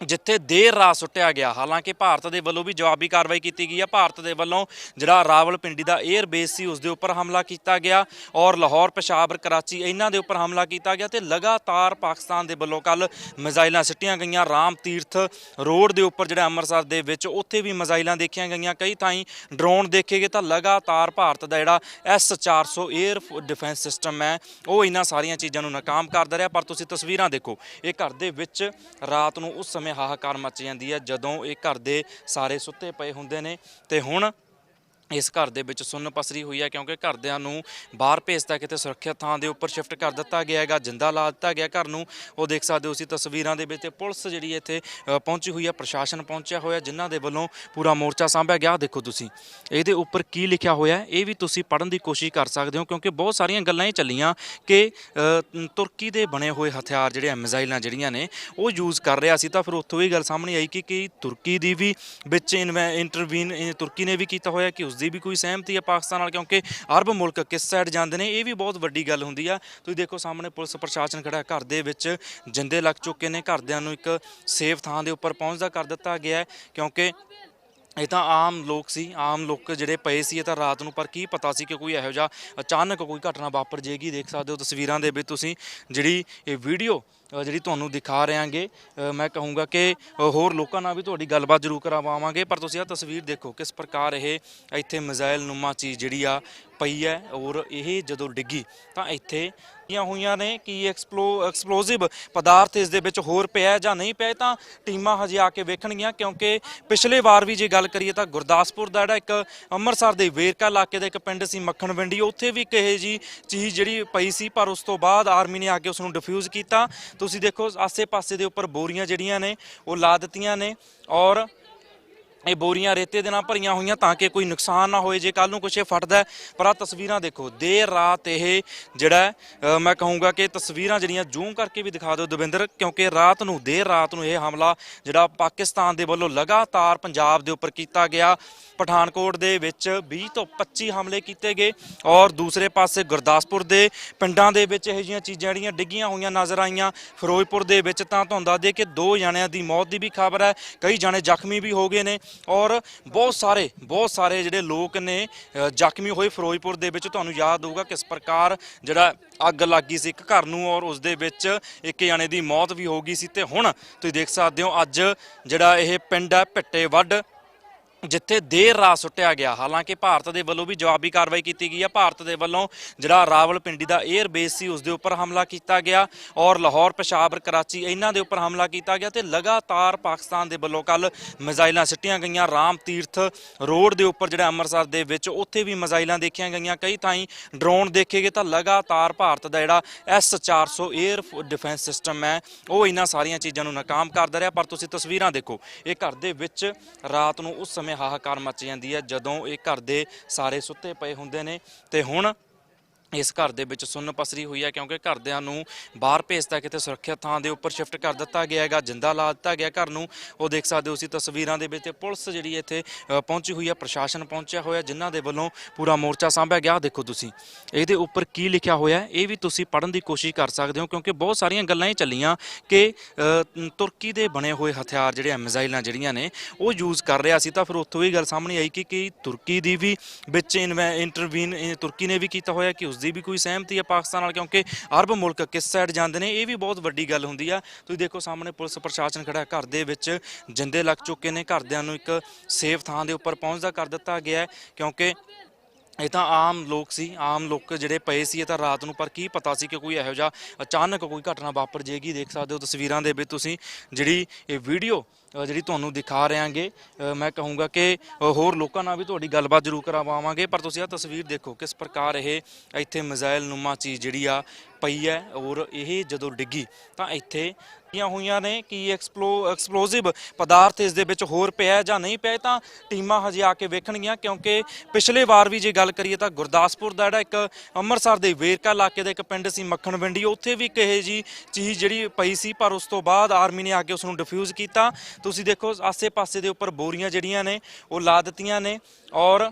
ਜਿੱਥੇ ਦੇਰ ਰਾਤ ਸੁੱਟਿਆ ਗਿਆ। ਹਾਲਾਂਕਿ ਭਾਰਤ ਦੇ ਵੱਲੋਂ ਵੀ ਜਵਾਬੀ ਕਾਰਵਾਈ ਕੀਤੀ ਗਈ ਹੈ। ਭਾਰਤ ਦੇ ਵੱਲੋਂ ਜਿਹੜਾ ਰਾਵਲਪਿੰਡੀ ਦਾ 에ਅਰ ਬੇਸ ਸੀ ਉਸ ਦੇ ਉੱਪਰ ਹਮਲਾ ਕੀਤਾ ਗਿਆ ਔਰ ਲਾਹੌਰ, ਪਸ਼ਾਵਰ, ਕਰਾਚੀ ਇਹਨਾਂ ਦੇ ਉੱਪਰ ਹਮਲਾ ਕੀਤਾ ਗਿਆ ਤੇ ਲਗਾਤਾਰ ਪਾਕਿਸਤਾਨ ਦੇ ਵੱਲੋਂ ਕੱਲ ਮਿਜ਼ਾਈਲਾਂ ਸਿੱਟੀਆਂ ਗਈਆਂ। ਰਾਮ ਤੀਰਥ ਰੋਡ ਦੇ ਉੱਪਰ ਜਿਹੜਾ ਅੰਮ੍ਰਿਤਸਰ ਦੇ ਵਿੱਚ ਉੱਥੇ ਵੀ ਮਿਜ਼ਾਈਲਾਂ ਦੇਖੀਆਂ ਗਈਆਂ। ਕਈ ਥਾਈਂ ਡਰੋਨ ਦੇਖੇ ਗਏ ਤਾਂ ਲਗਾਤਾਰ ਭਾਰਤ ਦਾ ਜਿਹੜਾ S400 에ਅਰ ਡਿਫੈਂਸ ਸਿਸਟਮ ਹੈ, ਉਹ ਇਹਨਾਂ ਸਾਰੀਆਂ ਚੀਜ਼ਾਂ ਨੂੰ ਨਾਕਾਮ ਕਰਦਾ ਰਿਹਾ। ਪਰ ਤੁਸੀਂ ਤਸਵੀਰਾਂ ਦੇਖੋ, ਇਹ ਘਰ ਦੇ ਵਿੱਚ ਰਾਤ ਨੂੰ ਉਸ ਸਮੇਂ ਹਾਹਾਕਾਰ ਮਚ ਜਾਂਦੀ ਹੈ, ਜਦੋਂ ਇਹ ਘਰ ਦੇ ਸਾਰੇ ਸੁੱਤੇ ਪਏ ਹੁੰਦੇ ਨੇ। ਤੇ ਹੁਣ ਇਸ ਘਰ ਦੇ ਵਿੱਚ ਸੁੰਨ ਪਸਰੀ ਹੋਈ ਹੈ ਕਿਉਂਕਿ ਘਰਦਿਆਂ ਨੂੰ ਬਾਹਰ ਭੇਜਤਾ ਕਿਤੇ ਸੁਰੱਖਿਅਤ ਥਾਂ ਦੇ ਉੱਪਰ ਸ਼ਿਫਟ ਕਰ ਦਿੱਤਾ ਗਿਆ ਹੈਗਾ, ਜਿੰਦਾ ਲਾ ਦਿੱਤਾ ਗਿਆ ਘਰ ਨੂੰ। ਉਹ ਦੇਖ ਸਕਦੇ ਹੋ ਤੁਸੀਂ ਤਸਵੀਰਾਂ ਦੇ ਵਿੱਚ ਤੇ ਪੁਲਿਸ ਜਿਹੜੀ ਇੱਥੇ ਪਹੁੰਚੀ ਹੋਈ ਹੈ, ਪ੍ਰਸ਼ਾਸਨ ਪਹੁੰਚਿਆ ਹੋਇਆ, ਜਿਨ੍ਹਾਂ ਦੇ ਵੱਲੋਂ ਪੂਰਾ ਮੋਰਚਾ ਸਾਂਭਿਆ ਗਿਆ। ਦੇਖੋ ਤੁਸੀਂ, ਇਹਦੇ ਉੱਪਰ ਕੀ ਲਿਖਿਆ ਹੋਇਆ ਇਹ ਵੀ ਤੁਸੀਂ ਪੜ੍ਹਨ ਦੀ ਕੋਸ਼ਿਸ਼ ਕਰ ਸਕਦੇ ਹੋ ਕਿਉਂਕਿ ਬਹੁਤ ਸਾਰੀਆਂ ਗੱਲਾਂ ਇਹ ਚੱਲੀਆਂ ਕਿ ਤੁਰਕੀ ਦੇ ਬਣੇ ਹੋਏ ਹਥਿਆਰ ਜਿਹੜੇ ਆ ਮਿਜ਼ਾਈਲਾਂ ਜਿਹੜੀਆਂ ਨੇ, ਉਹ ਯੂਜ਼ ਕਰ ਰਿਹਾ ਸੀ। ਤਾਂ ਫਿਰ ਉੱਥੋਂ ਇਹ ਗੱਲ ਸਾਹਮਣੇ ਆਈ ਕਿ ਕਿ ਤੁਰਕੀ ਦੀ ਵੀ ਵਿੱਚ ਇੰਟਰਵੀਨ ਤੁਰਕੀ ਨੇ ਵੀ ਕੀਤਾ ਹੋਇਆ, ਕਿ ਉਸ ਦੀ ਵੀ ਕੋਈ ਸਹਿਮਤੀ ਹੈ ਪਾਕਿਸਤਾਨ ਨਾਲ, ਕਿਉਂਕਿ ਅਰਬ ਮੁਲਕ ਕਿਸ ਸਾਈਡ ਜਾਂਦੇ ਨੇ, ਇਹ ਵੀ ਬਹੁਤ ਵੱਡੀ ਗੱਲ ਹੁੰਦੀ ਆ। ਤੁਸੀਂ ਦੇਖੋ ਸਾਹਮਣੇ ਪੁਲਿਸ ਪ੍ਰਸ਼ਾਸਨ ਖੜਾ ਘਰ ਦੇ ਵਿੱਚ ਜਿੰਦੇ ਲੱਗ ਚੁੱਕੇ ਨੇ, ਘਰਦਿਆਂ ਨੂੰ ਇੱਕ ਸੇਫ ਥਾਂ ਦੇ ਉੱਪਰ ਪਹੁੰਚਦਾ ਕਰ ਦਿੱਤਾ ਗਿਆ ਕਿਉਂਕਿ ਇਹ ਤਾਂ ਆਮ ਲੋਕ ਸੀ, ਆਮ ਲੋਕ ਜਿਹੜੇ ਪਏ ਸੀ ਇਹ ਤਾਂ ਰਾਤ ਨੂੰ, ਪਰ ਕੀ ਪਤਾ ਸੀ ਕਿ ਕੋਈ ਇਹੋ ਜਿਹਾ ਅਚਾਨਕ ਕੋਈ ਘਟਨਾ ਵਾਪਰ ਜੇਗੀ ਦੇਖ ਸਕਦੇ ਹੋ ਤਸਵੀਰਾਂ ਦੇ ਵਿੱਚ ਤੁਸੀਂ ਜਿਹੜੀ ਇਹ ਵੀਡੀਓ ਜਿਹੜੀ ਤੁਹਾਨੂੰ ਦਿਖਾ ਰਿਆਂਗੇ ਮੈਂ ਕਹੂੰਗਾ ਕਿ ਹੋਰ ਲੋਕਾਂ ਨਾਲ ਵੀ ਤੁਹਾਡੀ ਗੱਲਬਾਤ ਜ਼ਰੂਰ ਕਰਵਾਵਾਂਗੇ, ਪਰ ਤੁਸੀਂ ਇਹ ਤਸਵੀਰ ਦੇਖੋ ਕਿਸ ਪ੍ਰਕਾਰ ਇਹ ਇੱਥੇ ਮਿਜ਼ਾਈਲ ਨੁਮਾ ਚੀਜ਼ ਜਿਹੜੀ ਆ ਪਈ ਹੈ ਔਰ ਇਹ ਜਦੋਂ ਡਿੱਗੀ ਤਾਂ ਇੱਥੇ ਆਂ ਹੋਈਆਂ ਨੇ, ਕਿ ਐਕਸਪਲੋ ਐਕਸਪਲੋਸਿਵ ਪਦਾਰਥ ਇਸ ਦੇ ਵਿੱਚ ਹੋਰ ਪਿਆ ਜਾਂ ਨਹੀਂ ਪਿਆ ਤਾਂ ਟੀਮਾਂ ਹਜੇ ਆ ਕੇ ਵੇਖਣਗੀਆਂ, ਕਿਉਂਕਿ ਪਿਛਲੇ ਵਾਰ ਵੀ ਜੇ ਗੱਲ ਕਰੀਏ ਤਾਂ ਗੁਰਦਾਸਪੁਰ ਦਾ ਜਿਹੜਾ ਇੱਕ ਅੰਮ੍ਰਿਤਸਰ ਦੇ ਵੇਰਕਾ ਇਲਾਕੇ ਦਾ ਇੱਕ ਪਿੰਡ ਸੀ ਮੱਖਣ ਵਿੰਡੀ ਉੱਥੇ ਵੀ ਕਹੇ ਜੀ ਚੀਜ਼ ਜਿਹੜੀ ਪਈ ਸੀ, ਪਰ ਉਸ ਤੋਂ ਬਾਅਦ ਆਰਮੀ ਨੇ ਆ ਕੇ ਉਸ ਨੂੰ ਡਿਫਿਊਜ਼ ਕੀਤਾ। ਤੁਸੀਂ ਦੇਖੋ, ਆਸੇ-ਪਾਸੇ ਦੇ ਉੱਪਰ ਬੋਰੀਆਂ ਜਿਹੜੀਆਂ ਨੇ, ਉਹ ਲਾ ਦਿੱਤੀਆਂ ਨੇ ਔਰ ਇਹ ਬੋਰੀਆਂ ਰੇਤੇ ਦੇ ਨਾਲ ਭਰੀਆਂ ਹੋਈਆਂ ਤਾਂ ਕਿ ਕੋਈ ਨੁਕਸਾਨ ਨਾ ਹੋਏ, ਜੇ ਕੱਲ ਨੂੰ ਕੁਛ ਇਹ ਫਟਦਾ ਪਰ ਆ ਤਸਵੀਰਾਂ ਦੇਖੋ, ਦੇਰ ਰਾਤ ਇਹ ਜਿਹੜਾ ਮੈਂ ਕਹੂੰਗਾ ਕਿ ਤਸਵੀਰਾਂ ਜਿਹੜੀਆਂ ਜ਼ੂਮ ਕਰਕੇ ਵੀ ਦਿਖਾ ਦਿਓ ਦਵਿੰਦਰ, ਕਿਉਂਕਿ ਰਾਤ ਨੂੰ, ਦੇਰ ਰਾਤ ਨੂੰ ਇਹ ਹਮਲਾ ਜਿਹੜਾ ਪਾਕਿਸਤਾਨ ਦੇ ਵੱਲੋਂ ਲਗਾਤਾਰ ਪੰਜਾਬ ਦੇ ਉੱਪਰ ਕੀਤਾ ਗਿਆ। ਪਠਾਨਕੋਟ ਦੇ ਵਿੱਚ 20 ਤੋਂ 25 ਹਮਲੇ ਕੀਤੇ ਗਏ ਔਰ ਦੂਸਰੇ ਪਾਸੇ ਗੁਰਦਾਸਪੁਰ ਦੇ ਪਿੰਡਾਂ ਦੇ ਵਿੱਚ ਇਹੋ ਜਿਹੀਆਂ ਚੀਜ਼ਾਂ ਜਿਹੜੀਆਂ ਡਿੱਗੀਆਂ ਹੋਈਆਂ ਨਜ਼ਰ ਆਈਆਂ। ਫਿਰੋਜ਼ਪੁਰ ਦੇ ਵਿੱਚ ਤਾਂ ਤੁਹਾਨੂੰ ਦੱਸ ਦੇ ਕਿ ਦੋ ਜਣਿਆਂ ਦੀ ਮੌਤ ਦੀ ਵੀ ਖਬਰ ਹੈ, ਕਈ ਜਣੇ ਜ਼ਖਮੀ ਵੀ ਹੋ ਗਏ ਨੇ। ਔਰ ਬਹੁਤ ਸਾਰੇ ਬਹੁਤ ਸਾਰੇ ਜਿਹੜੇ ਲੋਕ ਨੇ ਜ਼ਖਮੀ ਹੋਏ ਫਿਰੋਜ਼ਪੁਰ ਦੇ ਵਿੱਚ। ਤੁਹਾਨੂੰ ਯਾਦ ਹੋਊਗਾ ਕਿਸ ਪ੍ਰਕਾਰ ਜਿਹੜਾ ਅੱਗ ਲੱਗੀ ਸੀ ਇੱਕ ਘਰ ਨੂੰ ਔਰ ਉਸ ਦੇ ਵਿੱਚ ਇੱਕ ਜਣੇ ਦੀ ਮੌਤ ਵੀ ਹੋ ਗਈ ਸੀ। ਤੇ ਹੁਣ ਤੁਸੀਂ ਦੇਖ ਸਕਦੇ ਹੋ ਅੱਜ ਜਿਹੜਾ ਇਹ ਪਿੰਡ ਹੈ ਭਿੱਟੇ ਵੱਡ ਜਿੱਥੇ ਦੇਰ ਰਾਤ ਸੁੱਟਿਆ ਗਿਆ। ਹਾਲਾਂਕਿ ਭਾਰਤ ਦੇ ਵੱਲੋਂ ਵੀ ਜਵਾਬੀ ਕਾਰਵਾਈ ਕੀਤੀ ਗਈ ਹੈ। ਭਾਰਤ ਦੇ ਵੱਲੋਂ ਜਿਹੜਾ ਰਾਵਲਪਿੰਡੀ ਦਾ 에ਅਰ ਬੇਸ ਸੀ ਉਸ ਦੇ ਉੱਪਰ ਹਮਲਾ ਕੀਤਾ ਗਿਆ ਔਰ ਲਾਹੌਰ ਪਸ਼ਾਵਰ ਕਰਾਚੀ ਇਹਨਾਂ ਦੇ ਉੱਪਰ ਹਮਲਾ ਕੀਤਾ ਗਿਆ ਤੇ ਲਗਾਤਾਰ ਪਾਕਿਸਤਾਨ ਦੇ ਵੱਲੋਂ ਕੱਲ ਮਿਜ਼ਾਈਲਾਂ ਸਿੱਟੀਆਂ ਗਈਆਂ। ਰਾਮ ਤੀਰਥ ਰੋਡ ਦੇ ਉੱਪਰ ਜਿਹੜਾ ਅੰਮ੍ਰਿਤਸਰ ਦੇ ਵਿੱਚ ਉੱਥੇ ਵੀ ਮਿਜ਼ਾਈਲਾਂ ਦੇਖੀਆਂ ਗਈਆਂ। ਕਈ ਥਾਈਂ ਡਰੋਨ ਦੇਖੇ ਗਏ ਤਾਂ ਲਗਾਤਾਰ ਭਾਰਤ ਦਾ ਜਿਹੜਾ S400 에ਅਰ ਡਿਫੈਂਸ ਸਿਸਟਮ ਹੈ, ਉਹ ਇਹਨਾਂ ਸਾਰੀਆਂ ਚੀਜ਼ਾਂ ਨੂੰ ਨਾਕਾਮ ਕਰਦਾ ਰਿਹਾ। ਪਰ ਤੁਸੀਂ ਤਸਵੀਰਾਂ ਦੇਖੋ, ਇਹ ਘਰ ਦੇ ਵਿੱਚ ਰਾਤ ਨੂੰ ਉਸ ਸਮੇਂ ਹਾਹਾਕਾਰ ਮਚ ਜਾਂਦੀ ਹੈ ਜਦੋਂ ਇਹ ਘਰ ਦੇ ਸਾਰੇ ਸੁੱਤੇ ਪਏ ਹੁੰਦੇ ਨੇ। ਤੇ ਹੁਣ ਇਸ ਘਰ ਦੇ ਵਿੱਚ ਸੁੰਨ ਪਸਰੀ ਹੋਈ ਹੈ ਕਿਉਂਕਿ ਘਰਦਿਆਂ ਨੂੰ ਬਾਹਰ ਭੇਜਤਾ ਕਿਤੇ ਸੁਰੱਖਿਅਤ ਥਾਂ ਦੇ ਉੱਪਰ ਸ਼ਿਫਟ ਕਰ ਦਿੱਤਾ ਗਿਆ ਹੈਗਾ, ਜਿੰਦਾ ਲਾ ਦਿੱਤਾ ਗਿਆ ਘਰ ਨੂੰ। ਉਹ ਦੇਖ ਸਕਦੇ ਹੋ ਤੁਸੀਂ ਤਸਵੀਰਾਂ ਦੇ ਵਿੱਚ ਤੇ ਪੁਲਿਸ ਜਿਹੜੀ ਇੱਥੇ ਪਹੁੰਚੀ ਹੋਈ ਹੈ, ਪ੍ਰਸ਼ਾਸਨ ਪਹੁੰਚਿਆ ਹੋਇਆ, ਜਿਨ੍ਹਾਂ ਦੇ ਵੱਲੋਂ ਪੂਰਾ ਮੋਰਚਾ ਸਾਂਭਿਆ ਗਿਆ। ਦੇਖੋ ਤੁਸੀਂ, ਇਹਦੇ ਉੱਪਰ ਕੀ ਲਿਖਿਆ ਹੋਇਆ ਇਹ ਵੀ ਤੁਸੀਂ ਪੜ੍ਹਨ ਦੀ ਕੋਸ਼ਿਸ਼ ਕਰ ਸਕਦੇ ਹੋ ਕਿਉਂਕਿ ਬਹੁਤ ਸਾਰੀਆਂ ਗੱਲਾਂ ਇਹ ਚੱਲੀਆਂ ਕਿ ਤੁਰਕੀ ਦੇ ਬਣੇ ਹੋਏ ਹਥਿਆਰ ਜਿਹੜੇ ਆ ਮਿਜ਼ਾਈਲਾਂ ਜਿਹੜੀਆਂ ਨੇ, ਉਹ ਯੂਜ਼ ਕਰ ਰਿਹਾ ਸੀ। ਤਾਂ ਫਿਰ ਉੱਥੋਂ ਇਹ ਗੱਲ ਸਾਹਮਣੇ ਆਈ ਕਿ, ਕੀ ਤੁਰਕੀ ਦੀ ਵੀ ਵਿੱਚ ਇੰਟਰਵੀਨ ਤੁਰਕੀ ਨੇ ਵੀ ਕੀਤਾ ਹੋਇਆ, ਕਿ ਉਸ ਦੀ ਵੀ ਕੋਈ ਸਹਿਮਤੀ ਹੈ ਪਾਕਿਸਤਾਨ ਨਾਲ, ਕਿਉਂਕਿ ਅਰਬ ਮੁਲਕ ਕਿਸ ਸਾਈਡ ਜਾਂਦੇ ਨੇ, ਇਹ ਵੀ ਬਹੁਤ ਵੱਡੀ ਗੱਲ ਹੁੰਦੀ ਆ। ਤੁਸੀਂ ਦੇਖੋ ਸਾਹਮਣੇ ਪੁਲਿਸ ਪ੍ਰਸ਼ਾਸਨ ਖੜਾ ਘਰ ਦੇ ਵਿੱਚ ਜਿੰਦੇ ਲੱਗ ਚੁੱਕੇ ਨੇ, ਘਰਦਿਆਂ ਨੂੰ ਇੱਕ ਸੇਫ ਥਾਂ ਦੇ ਉੱਪਰ ਪਹੁੰਚਦਾ ਕਰ ਦਿੱਤਾ ਗਿਆ ਕਿਉਂਕਿ ਇਹ ਤਾਂ ਆਮ ਲੋਕ ਸੀ, ਆਮ ਲੋਕ ਜਿਹੜੇ ਪਏ ਸੀ ਇਹ ਤਾਂ ਰਾਤ ਨੂੰ, ਪਰ ਕੀ ਪਤਾ ਸੀ ਕਿ ਕੋਈ ਇਹੋ ਜਿਹਾ ਅਚਾਨਕ ਕੋਈ ਘਟਨਾ ਵਾਪਰ ਜਾਏਗੀ, ਦੇਖ ਸਕਦੇ ਹੋ ਤਸਵੀਰਾਂ ਦੇ ਵਿੱਚ ਤੁਸੀਂ, ਜਿਹੜੀ ਇਹ ਵੀਡੀਓ ਜਿਹੜੀ ਤੁਹਾਨੂੰ ਦਿਖਾ ਰਿਆਂਗੇ ਮੈਂ ਕਹੂੰਗਾ ਕਿ ਹੋਰ ਲੋਕਾਂ ਨਾਲ ਵੀ ਤੁਹਾਡੀ ਗੱਲਬਾਤ ਜ਼ਰੂਰ ਕਰਵਾਵਾਂਗੇ, ਪਰ ਤੁਸੀਂ ਇਹ ਤਸਵੀਰ ਦੇਖੋ ਕਿਸ ਪ੍ਰਕਾਰ ਇਹ ਇੱਥੇ ਮਿਜ਼ਾਈਲ ਨੁਮਾ ਚੀਜ਼ ਜਿਹੜੀ ਆ ਪਈ ਹੈ, ਔਰ ਇਹ ਜਦੋਂ ਡਿੱਗੀ ਤਾਂ ਇੱਥੇ ਕੀਆਂ ਹੋਈਆਂ ਨੇ ਕਿ ਐਕਸਪਲੋ ਐਕਸਪਲੋਸਿਵ ਪਦਾਰਥ ਇਸ ਦੇ ਵਿੱਚ ਹੋਰ ਪਿਆ ਜਾਂ ਨਹੀਂ ਪਿਆ ਤਾਂ ਟੀਮਾਂ ਹਜੇ ਆ ਕੇ ਵੇਖਣਗੀਆਂ, ਕਿਉਂਕਿ ਪਿਛਲੇ ਵਾਰ ਵੀ ਜੇ ਗੱਲ ਕਰੀਏ ਤਾਂ ਗੁਰਦਾਸਪੁਰ ਦਾ ਜਿਹੜਾ ਇੱਕ ਅੰਮ੍ਰਿਤਸਰ ਦੇ ਵੇਰਕਾ ਇਲਾਕੇ ਦਾ ਇੱਕ ਪਿੰਡ ਸੀ ਮੱਖਣ ਵਿੰਡੀ ਉੱਥੇ ਵੀ ਇੱਕ ਇਹ ਜੀ ਚੀਜ਼ ਜਿਹੜੀ ਪਈ ਸੀ, ਪਰ ਉਸ ਤੋਂ ਬਾਅਦ ਆਰਮੀ ਨੇ ਆ ਕੇ ਉਸ ਨੂੰ ਡਿਫਿਊਜ਼ ਕੀਤਾ। ਤੁਸੀਂ ਦੇਖੋ ਆਸੇ-ਪਾਸੇ ਦੇ ਉੱਪਰ ਬੋਰੀਆਂ ਜਿਹੜੀਆਂ ਨੇ, ਉਹ ਲਾ ਦਿੱਤੀਆਂ ਨੇ ਔਰ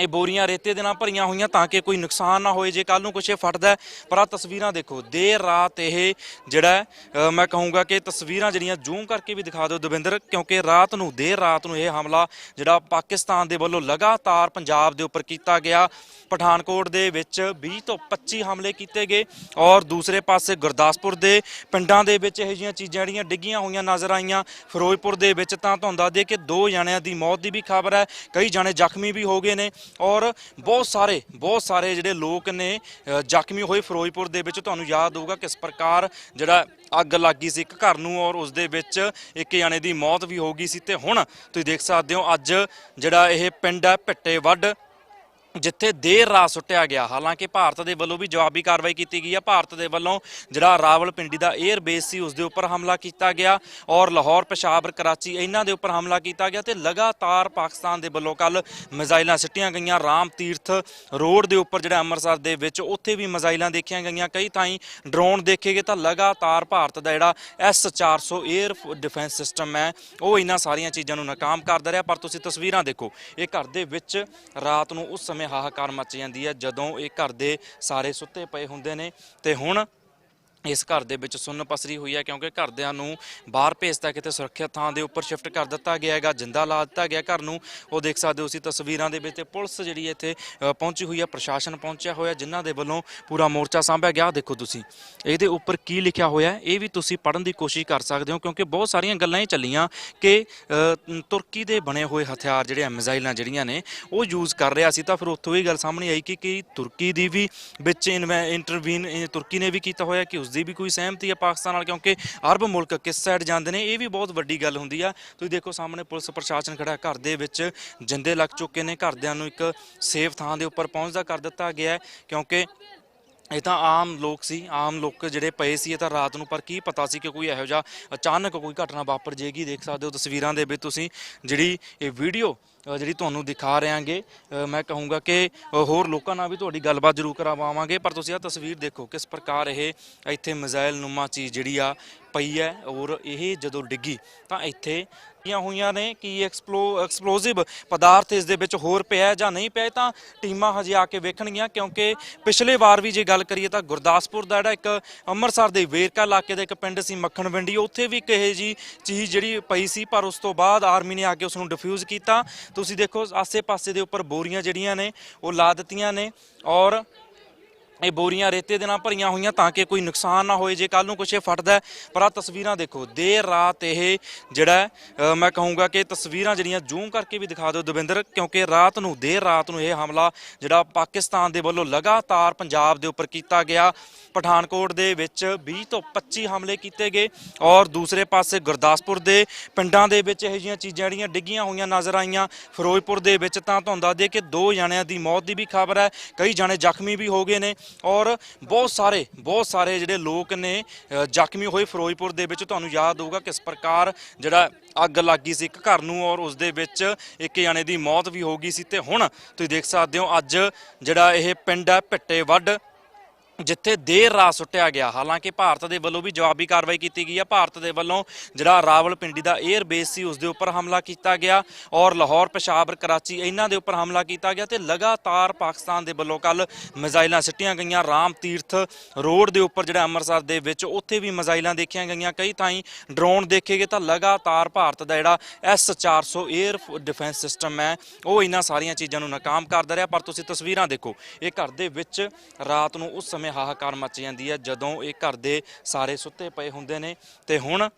ਇਹ ਬੋਰੀਆਂ ਰੇਤੇ ਦੇ ਨਾਲ ਭਰੀਆਂ ਹੋਈਆਂ ਤਾਂ ਕਿ ਕੋਈ ਨੁਕਸਾਨ ਨਾ ਹੋਏ ਜੇ ਕੱਲ ਨੂੰ ਕੁਛ ਇਹ ਫਟਦਾ ਪਰ ਆ ਤਸਵੀਰਾਂ ਦੇਖੋ ਦੇਰ ਰਾਤ ਇਹ ਜਿਹੜਾ ਅ, ਮੈਂ ਕਹੂੰਗਾ ਕਿ ਤਸਵੀਰਾਂ ਜਿਹੜੀਆਂ ਜ਼ੂਮ ਕਰਕੇ ਵੀ ਦਿਖਾ ਦਿਓ ਦਵਿੰਦਰ ਕਿਉਂਕਿ ਰਾਤ ਨੂੰ ਦੇਰ ਰਾਤ ਨੂੰ ਇਹ ਹਮਲਾ ਜਿਹੜਾ ਪਾਕਿਸਤਾਨ ਦੇ ਵੱਲੋਂ ਲਗਾਤਾਰ ਪੰਜਾਬ ਦੇ ਉੱਪਰ ਕੀਤਾ ਗਿਆ। ਪਠਾਨਕੋਟ ਦੇ ਵਿੱਚ 20 ਤੋਂ 25 ਹਮਲੇ ਕੀਤੇ ਗਏ ਔਰ ਦੂਸਰੇ ਪਾਸੇ ਗੁਰਦਾਸਪੁਰ ਦੇ ਪਿੰਡਾਂ ਦੇ ਵਿੱਚ ਇਹੋ ਜਿਹੀਆਂ ਚੀਜ਼ਾਂ ਜਿਹੜੀਆਂ ਡਿੱਗੀਆਂ ਹੋਈਆਂ ਨਜ਼ਰ ਆਈਆਂ। ਫਿਰੋਜ਼ਪੁਰ ਦੇ ਵਿੱਚ ਤਾਂ ਤੁਹਾਨੂੰ ਦੱਸ ਦਈਏ ਕਿ ਦੋ ਜਣਿਆਂ ਦੀ ਮੌਤ ਦੀ ਵੀ ਖਬਰ ਹੈ ਕਈ ਜਣੇ ਜ਼ਖਮੀ ਵੀ ਹੋ ਗਏ ਨੇ। ਔਰ ਬਹੁਤ ਸਾਰੇ ਬਹੁਤ ਸਾਰੇ ਜਿਹੜੇ ਲੋਕ ਨੇ ਜ਼ਖਮੀ ਹੋਏ ਫਿਰੋਜ਼ਪੁਰ ਦੇ ਵਿੱਚ। ਤੁਹਾਨੂੰ ਯਾਦ ਹੋਊਗਾ ਕਿਸ ਪ੍ਰਕਾਰ ਜਿਹੜਾ ਅੱਗ ਲੱਗੀ ਸੀ ਇੱਕ ਘਰ ਨੂੰ ਔਰ ਉਸ ਦੇ ਵਿੱਚ ਇੱਕ ਜਣੇ ਦੀ ਮੌਤ ਵੀ ਹੋ ਗਈ ਸੀ। ਤੇ ਹੁਣ ਤੁਸੀਂ ਦੇਖ ਸਕਦੇ ਹੋ ਅੱਜ ਜਿਹੜਾ ਇਹ ਪਿੰਡ ਹੈ ਭਿੱਟੇ ਵੱਡ ਜਿੱਥੇ ਦੇਰ ਰਾਤ ਸੁੱਟਿਆ ਗਿਆ। ਹਾਲਾਂਕਿ ਭਾਰਤ ਦੇ ਵੱਲੋਂ ਵੀ ਜਵਾਬੀ ਕਾਰਵਾਈ ਕੀਤੀ ਗਈ ਹੈ। ਭਾਰਤ ਦੇ ਵੱਲੋਂ ਜਿਹੜਾ ਰਾਵਲਪਿੰਡੀ ਦਾ 에ਅਰ ਬੇਸ ਸੀ ਉਸ ਦੇ ਉੱਪਰ ਹਮਲਾ ਕੀਤਾ ਗਿਆ ਔਰ ਲਾਹੌਰ, ਪਸ਼ਾਵਰ, ਕਰਾਚੀ ਇਹਨਾਂ ਦੇ ਉੱਪਰ ਹਮਲਾ ਕੀਤਾ ਗਿਆ ਤੇ ਲਗਾਤਾਰ ਪਾਕਿਸਤਾਨ ਦੇ ਵੱਲੋਂ ਕੱਲ ਮਿਜ਼ਾਈਲਾਂ ਸਿੱਟੀਆਂ ਗਈਆਂ। ਰਾਮ ਤੀਰਥ ਰੋਡ ਦੇ ਉੱਪਰ ਜਿਹੜਾ ਅੰਮ੍ਰਿਤਸਰ ਦੇ ਵਿੱਚ ਉੱਥੇ ਵੀ ਮਿਜ਼ਾਈਲਾਂ ਦੇਖੀਆਂ ਗਈਆਂ। ਕਈ ਥਾਈਂ ਡਰੋਨ ਦੇਖੇ ਗਏ ਤਾਂ ਲਗਾਤਾਰ ਭਾਰਤ ਦਾ ਜਿਹੜਾ S400 에ਅਰ ਡਿਫੈਂਸ ਸਿਸਟਮ ਹੈ, ਉਹ ਇਹਨਾਂ ਸਾਰੀਆਂ ਚੀਜ਼ਾਂ ਨੂੰ ਨਾਕਾਮ ਕਰਦਾ ਰਿਹਾ। ਪਰ ਤੁਸੀਂ ਤਸਵੀਰਾਂ ਦੇਖੋ, ਇਹ ਘਰ ਦੇ ਵਿੱਚ ਰਾਤ ਨੂੰ ਉਸ ਸਮੇਂ ਹਾਹਾਕਾਰ ਮਚ ਜਾਂਦੀ ਹੈ, ਜਦੋਂ ਇਹ ਘਰ ਦੇ ਸਾਰੇ ਸੁੱਤੇ ਪਏ ਹੁੰਦੇ ਨੇ, ਤੇ ਹੁਣ ਇਸ ਘਰ ਦੇ ਵਿੱਚ ਸੁੰਨ ਪਸਰੀ ਹੋਈ ਹੈ ਕਿਉਂਕਿ ਘਰਦਿਆਂ ਨੂੰ ਬਾਹਰ ਭੇਜਤਾ ਕਿਤੇ ਸੁਰੱਖਿਅਤ ਥਾਂ ਦੇ ਉੱਪਰ ਸ਼ਿਫਟ ਕਰ ਦਿੱਤਾ ਗਿਆ ਹੈਗਾ, ਜਿੰਦਾ ਲਾ ਦਿੱਤਾ ਗਿਆ ਘਰ ਨੂੰ। ਉਹ ਦੇਖ ਸਕਦੇ ਹੋ ਅਸੀਂ ਤਸਵੀਰਾਂ ਦੇ ਵਿੱਚ ਤੇ ਪੁਲਿਸ ਜਿਹੜੀ ਇੱਥੇ ਪਹੁੰਚੀ ਹੋਈ ਹੈ, ਪ੍ਰਸ਼ਾਸਨ ਪਹੁੰਚਿਆ ਹੋਇਆ, ਜਿਨ੍ਹਾਂ ਦੇ ਵੱਲੋਂ ਪੂਰਾ ਮੋਰਚਾ ਸਾਂਭਿਆ ਗਿਆ। ਦੇਖੋ ਤੁਸੀਂ, ਇਹਦੇ ਉੱਪਰ ਕੀ ਲਿਖਿਆ ਹੋਇਆ ਇਹ ਵੀ ਤੁਸੀਂ ਪੜ੍ਹਨ ਦੀ ਕੋਸ਼ਿਸ਼ ਕਰ ਸਕਦੇ ਹੋ ਕਿਉਂਕਿ ਬਹੁਤ ਸਾਰੀਆਂ ਗੱਲਾਂ ਇਹ ਚੱਲੀਆਂ ਕਿ ਤੁਰਕੀ ਦੇ ਬਣੇ ਹੋਏ ਹਥਿਆਰ ਜਿਹੜੇ ਆ, ਮਿਜ਼ਾਈਲਾਂ ਜਿਹੜੀਆਂ ਨੇ, ਉਹ ਯੂਜ਼ ਕਰ ਰਿਹਾ ਸੀ। ਤਾਂ ਫਿਰ ਉੱਥੋਂ ਇਹ ਗੱਲ ਸਾਹਮਣੇ ਆਈ ਕਿ, ਕੀ ਤੁਰਕੀ ਦੀ ਵੀ ਵਿੱਚ ਇੰਟਰਵੀਨ ਤੁਰਕੀ ਨੇ ਵੀ ਕੀਤਾ ਹੋਇਆ, ਕਿ ਉਸ ਦੀ ਵੀ ਕੋਈ ਸਹਿਮਤੀ ਹੈ ਪਾਕਿਸਤਾਨ ਨਾਲ, ਕਿਉਂਕਿ ਅਰਬ ਮੁਲਕ ਕਿਸ ਸਾਈਡ ਜਾਂਦੇ ਨੇ, ਇਹ ਵੀ ਬਹੁਤ ਵੱਡੀ ਗੱਲ ਹੁੰਦੀ ਆ। ਤੁਸੀਂ ਦੇਖੋ ਸਾਹਮਣੇ ਪੁਲਿਸ ਪ੍ਰਸ਼ਾਸਨ ਖੜਾ, ਘਰ ਦੇ ਵਿੱਚ ਜਿੰਦੇ ਲੱਗ ਚੁੱਕੇ ਨੇ, ਘਰਦਿਆਂ ਨੂੰ ਇੱਕ ਸੇਫ ਥਾਂ ਦੇ ਉੱਪਰ ਪਹੁੰਚਦਾ ਕਰ ਦਿੱਤਾ ਗਿਆ ਕਿਉਂਕਿ ਇਹ ਤਾਂ ਆਮ ਲੋਕ ਸੀ, ਆਮ ਲੋਕ ਜਿਹੜੇ ਪਏ ਸੀ ਇਹ ਤਾਂ ਰਾਤ ਨੂੰ, ਪਰ ਕੀ ਪਤਾ ਸੀ ਕਿ ਕੋਈ ਇਹੋ ਜਿਹਾ ਅਚਾਨਕ ਕੋਈ ਘਟਨਾ ਵਾਪਰ ਜਾਏਗੀ। ਦੇਖ ਸਕਦੇ ਹੋ ਤਸਵੀਰਾਂ ਦੇ ਵਿੱਚ ਤੁਸੀਂ ਜਿਹੜੀ ਇਹ ਵੀਡੀਓ ਅ, ਜਿਹੜੀ ਤੁਹਾਨੂੰ ਦਿਖਾ ਰਹਾਂਗੇ ਮੈਂ ਕਹੂੰਗਾ ਕਿ ਅ, ਹੋਰ ਲੋਕਾਂ ਨਾਲ ਵੀ ਤੁਹਾਡੀ ਗੱਲਬਾਤ ਜ਼ਰੂਰ ਕਰਵਾਵਾਂਗੇ ਪਰ ਤੁਸੀਂ ਇਹ ਤਸਵੀਰ ਦੇਖੋ ਕਿਸ ਪ੍ਰਕਾਰ ਇਹ ਇੱਥੇ ਮਿਜ਼ਾਈਲ ਨੁਮਾ ਚੀਜ਼ ਜਿਹੜੀ ਆ ਪਈ ਹੈ ਔਰ ਇਹ ਜਦੋਂ ਡਿੱਗੀ ਤਾਂ ਇੱਥੇ ਕੀਆਂ ਹੋਈਆਂ ਨੇ ਕਿ ਐਕਸਪਲੋ ਐਕਸਪਲੋਸਿਵ ਪਦਾਰਥ ਇਸ ਦੇ ਵਿੱਚ ਹੋਰ ਪਿਆ ਹੈ ਜਾਂ ਨਹੀਂ ਪਿਆ ਹੈ ਤਾਂ ਟੀਮਾਂ ਹਜੇ ਆ ਕੇ ਵੇਖਣਗੀਆਂ ਕਿਉਂਕਿ ਪਿਛਲੇ ਵਾਰ ਵੀ ਜੇ ਗੱਲ ਕਰੀਏ ਤਾਂ ਗੁਰਦਾਸਪੁਰ ਦਾ ਜਿਹੜਾ ਇੱਕ ਅੰਮ੍ਰਿਤਸਰ ਦੇ ਵੇਰਕਾ ਇਲਾਕੇ ਦਾ ਇੱਕ ਪਿੰਡ ਸੀ ਮੱਖਣ ਵੰਡੀ ਉੱਥੇ ਵੀ ਕਹੇ ਜੀ ਚੀਜ਼ ਜਿਹੜੀ ਪਈ ਸੀ ਪਰ ਉਸ ਤੋਂ ਬਾਅਦ ਆਰਮੀ ਨੇ ਆ ਕੇ ਉਸ ਨੂੰ ਡਿਫਿਊਜ਼ ਕੀਤਾ ਤੁਸੀਂ ਦੇਖੋ ਆਸੇ-ਪਾਸੇ ਦੇ ਉੱਪਰ ਬੋਰੀਆਂ ਜਿਹੜੀਆਂ ਨੇ ਉਹ ਲਾ ਦਿੱਤੀਆਂ ਨੇ ਔਰ ਇਹ ਬੋਰੀਆਂ ਰੇਤੇ ਦੇ ਨਾਲ ਭਰੀਆਂ ਹੋਈਆਂ ਤਾਂ ਕਿ ਕੋਈ ਨੁਕਸਾਨ ਨਾ ਹੋਏ, ਜੇ ਕੱਲ ਨੂੰ ਕੁਛ ਇਹ ਫਟਦਾ ਪਰ ਆ ਤਸਵੀਰਾਂ ਦੇਖੋ, ਦੇਰ ਰਾਤ ਇਹ ਜਿਹੜਾ ਮੈਂ ਕਹੂੰਗਾ ਕਿ ਤਸਵੀਰਾਂ ਜਿਹੜੀਆਂ ਜ਼ੂਮ ਕਰਕੇ ਵੀ ਦਿਖਾ ਦਿਓ ਦਵਿੰਦਰ, ਕਿਉਂਕਿ ਰਾਤ ਨੂੰ, ਦੇਰ ਰਾਤ ਨੂੰ ਇਹ ਹਮਲਾ ਜਿਹੜਾ ਪਾਕਿਸਤਾਨ ਦੇ ਵੱਲੋਂ ਲਗਾਤਾਰ ਪੰਜਾਬ ਦੇ ਉੱਪਰ ਕੀਤਾ ਗਿਆ। ਪਠਾਨਕੋਟ ਦੇ ਵਿੱਚ 20 ਤੋਂ 25 ਹਮਲੇ ਕੀਤੇ ਗਏ ਔਰ ਦੂਸਰੇ ਪਾਸੇ ਗੁਰਦਾਸਪੁਰ ਦੇ ਪਿੰਡਾਂ ਦੇ ਵਿੱਚ ਇਹੋ ਜਿਹੀਆਂ ਚੀਜ਼ਾਂ ਜਿਹੜੀਆਂ ਡਿੱਗੀਆਂ ਹੋਈਆਂ ਨਜ਼ਰ ਆਈਆਂ। ਫਿਰੋਜ਼ਪੁਰ ਦੇ ਵਿੱਚ ਤਾਂ ਤੁਹਾਨੂੰ ਦੱਸ ਦੇ ਕਿ ਦੋ ਜਣਿਆਂ ਦੀ ਮੌਤ ਦੀ ਵੀ ਖਬਰ ਹੈ, ਕਈ ਜਣੇ ਜ਼ਖਮੀ ਵੀ ਹੋ ਗਏ ਨੇ। ਔਰ ਬਹੁਤ ਸਾਰੇ ਬਹੁਤ ਸਾਰੇ ਜਿਹੜੇ ਲੋਕ ਨੇ ਜ਼ਖਮੀ ਹੋਏ ਫਿਰੋਜ਼ਪੁਰ ਦੇ ਵਿੱਚ। ਤੁਹਾਨੂੰ ਯਾਦ ਹੋਊਗਾ ਕਿਸ ਪ੍ਰਕਾਰ ਜਿਹੜਾ ਅੱਗ ਲੱਗੀ ਸੀ ਇੱਕ ਘਰ ਨੂੰ ਔਰ ਉਸ ਦੇ ਵਿੱਚ ਇੱਕ ਜਣੇ ਦੀ ਮੌਤ ਵੀ ਹੋ ਗਈ ਸੀ। ਤੇ ਹੁਣ ਤੁਸੀਂ ਦੇਖ ਸਕਦੇ ਹੋ ਅੱਜ ਜਿਹੜਾ ਇਹ ਪਿੰਡ ਹੈ ਭਿੱਟੇ ਵੱਡ ਜਿੱਥੇ ਦੇਰ ਰਾਤ ਸੁੱਟਿਆ ਗਿਆ। ਹਾਲਾਂਕਿ ਭਾਰਤ ਦੇ ਵੱਲੋਂ ਵੀ ਜਵਾਬੀ ਕਾਰਵਾਈ ਕੀਤੀ ਗਈ ਹੈ। ਭਾਰਤ ਦੇ ਵੱਲੋਂ ਜਿਹੜਾ ਰਾਵਲਪਿੰਡੀ ਦਾ 에ਅਰ ਬੇਸ ਸੀ, ਉਸ ਦੇ ਉੱਪਰ ਹਮਲਾ ਕੀਤਾ ਗਿਆ ਔਰ ਲਾਹੌਰ, ਪਸ਼ਾਵਰ, ਕਰਾਚੀ ਇਹਨਾਂ ਦੇ ਉੱਪਰ ਹਮਲਾ ਕੀਤਾ ਗਿਆ ਤੇ ਲਗਾਤਾਰ ਪਾਕਿਸਤਾਨ ਦੇ ਵੱਲੋਂ ਕੱਲ ਮਿਜ਼ਾਈਲਾਂ ਸਿੱਟੀਆਂ ਗਈਆਂ। ਰਾਮ ਤੀਰਥ ਰੋਡ ਦੇ ਉੱਪਰ ਜਿਹੜਾ ਅੰਮ੍ਰਿਤਸਰ ਦੇ ਵਿੱਚ ਉੱਥੇ ਵੀ ਮਿਜ਼ਾਈਲਾਂ ਦੇਖੀਆਂ ਗਈਆਂ। ਕਈ ਥਾਈਂ ਡਰੋਨ ਦੇਖੇ ਗਏ ਤਾਂ ਲਗਾਤਾਰ ਭਾਰਤ ਦਾ ਜਿਹੜਾ S400 에ਅਰ ਡਿਫੈਂਸ ਸਿਸਟਮ ਹੈ, ਉਹ ਇਹਨਾਂ ਸਾਰੀਆਂ ਚੀਜ਼ਾਂ ਨੂੰ ਨਾਕਾਮ ਕਰਦਾ ਰਿਹਾ। ਪਰ ਤੁਸੀਂ ਤਸਵੀਰਾਂ ਦੇਖੋ, ਇਹ ਘਰ ਦੇ ਵਿੱਚ ਰਾਤ ਨੂੰ ਉਸ ਸਮੇਂ ਹਾਹਾਕਾਰ ਮਚ ਜਾਂਦੀ ਹੈ ਜਦੋਂ ਇਹ ਘਰ ਦੇ ਸਾਰੇ ਸੁੱਤੇ ਪਏ ਹੁੰਦੇ ਨੇ। ਤੇ ਹੁਣ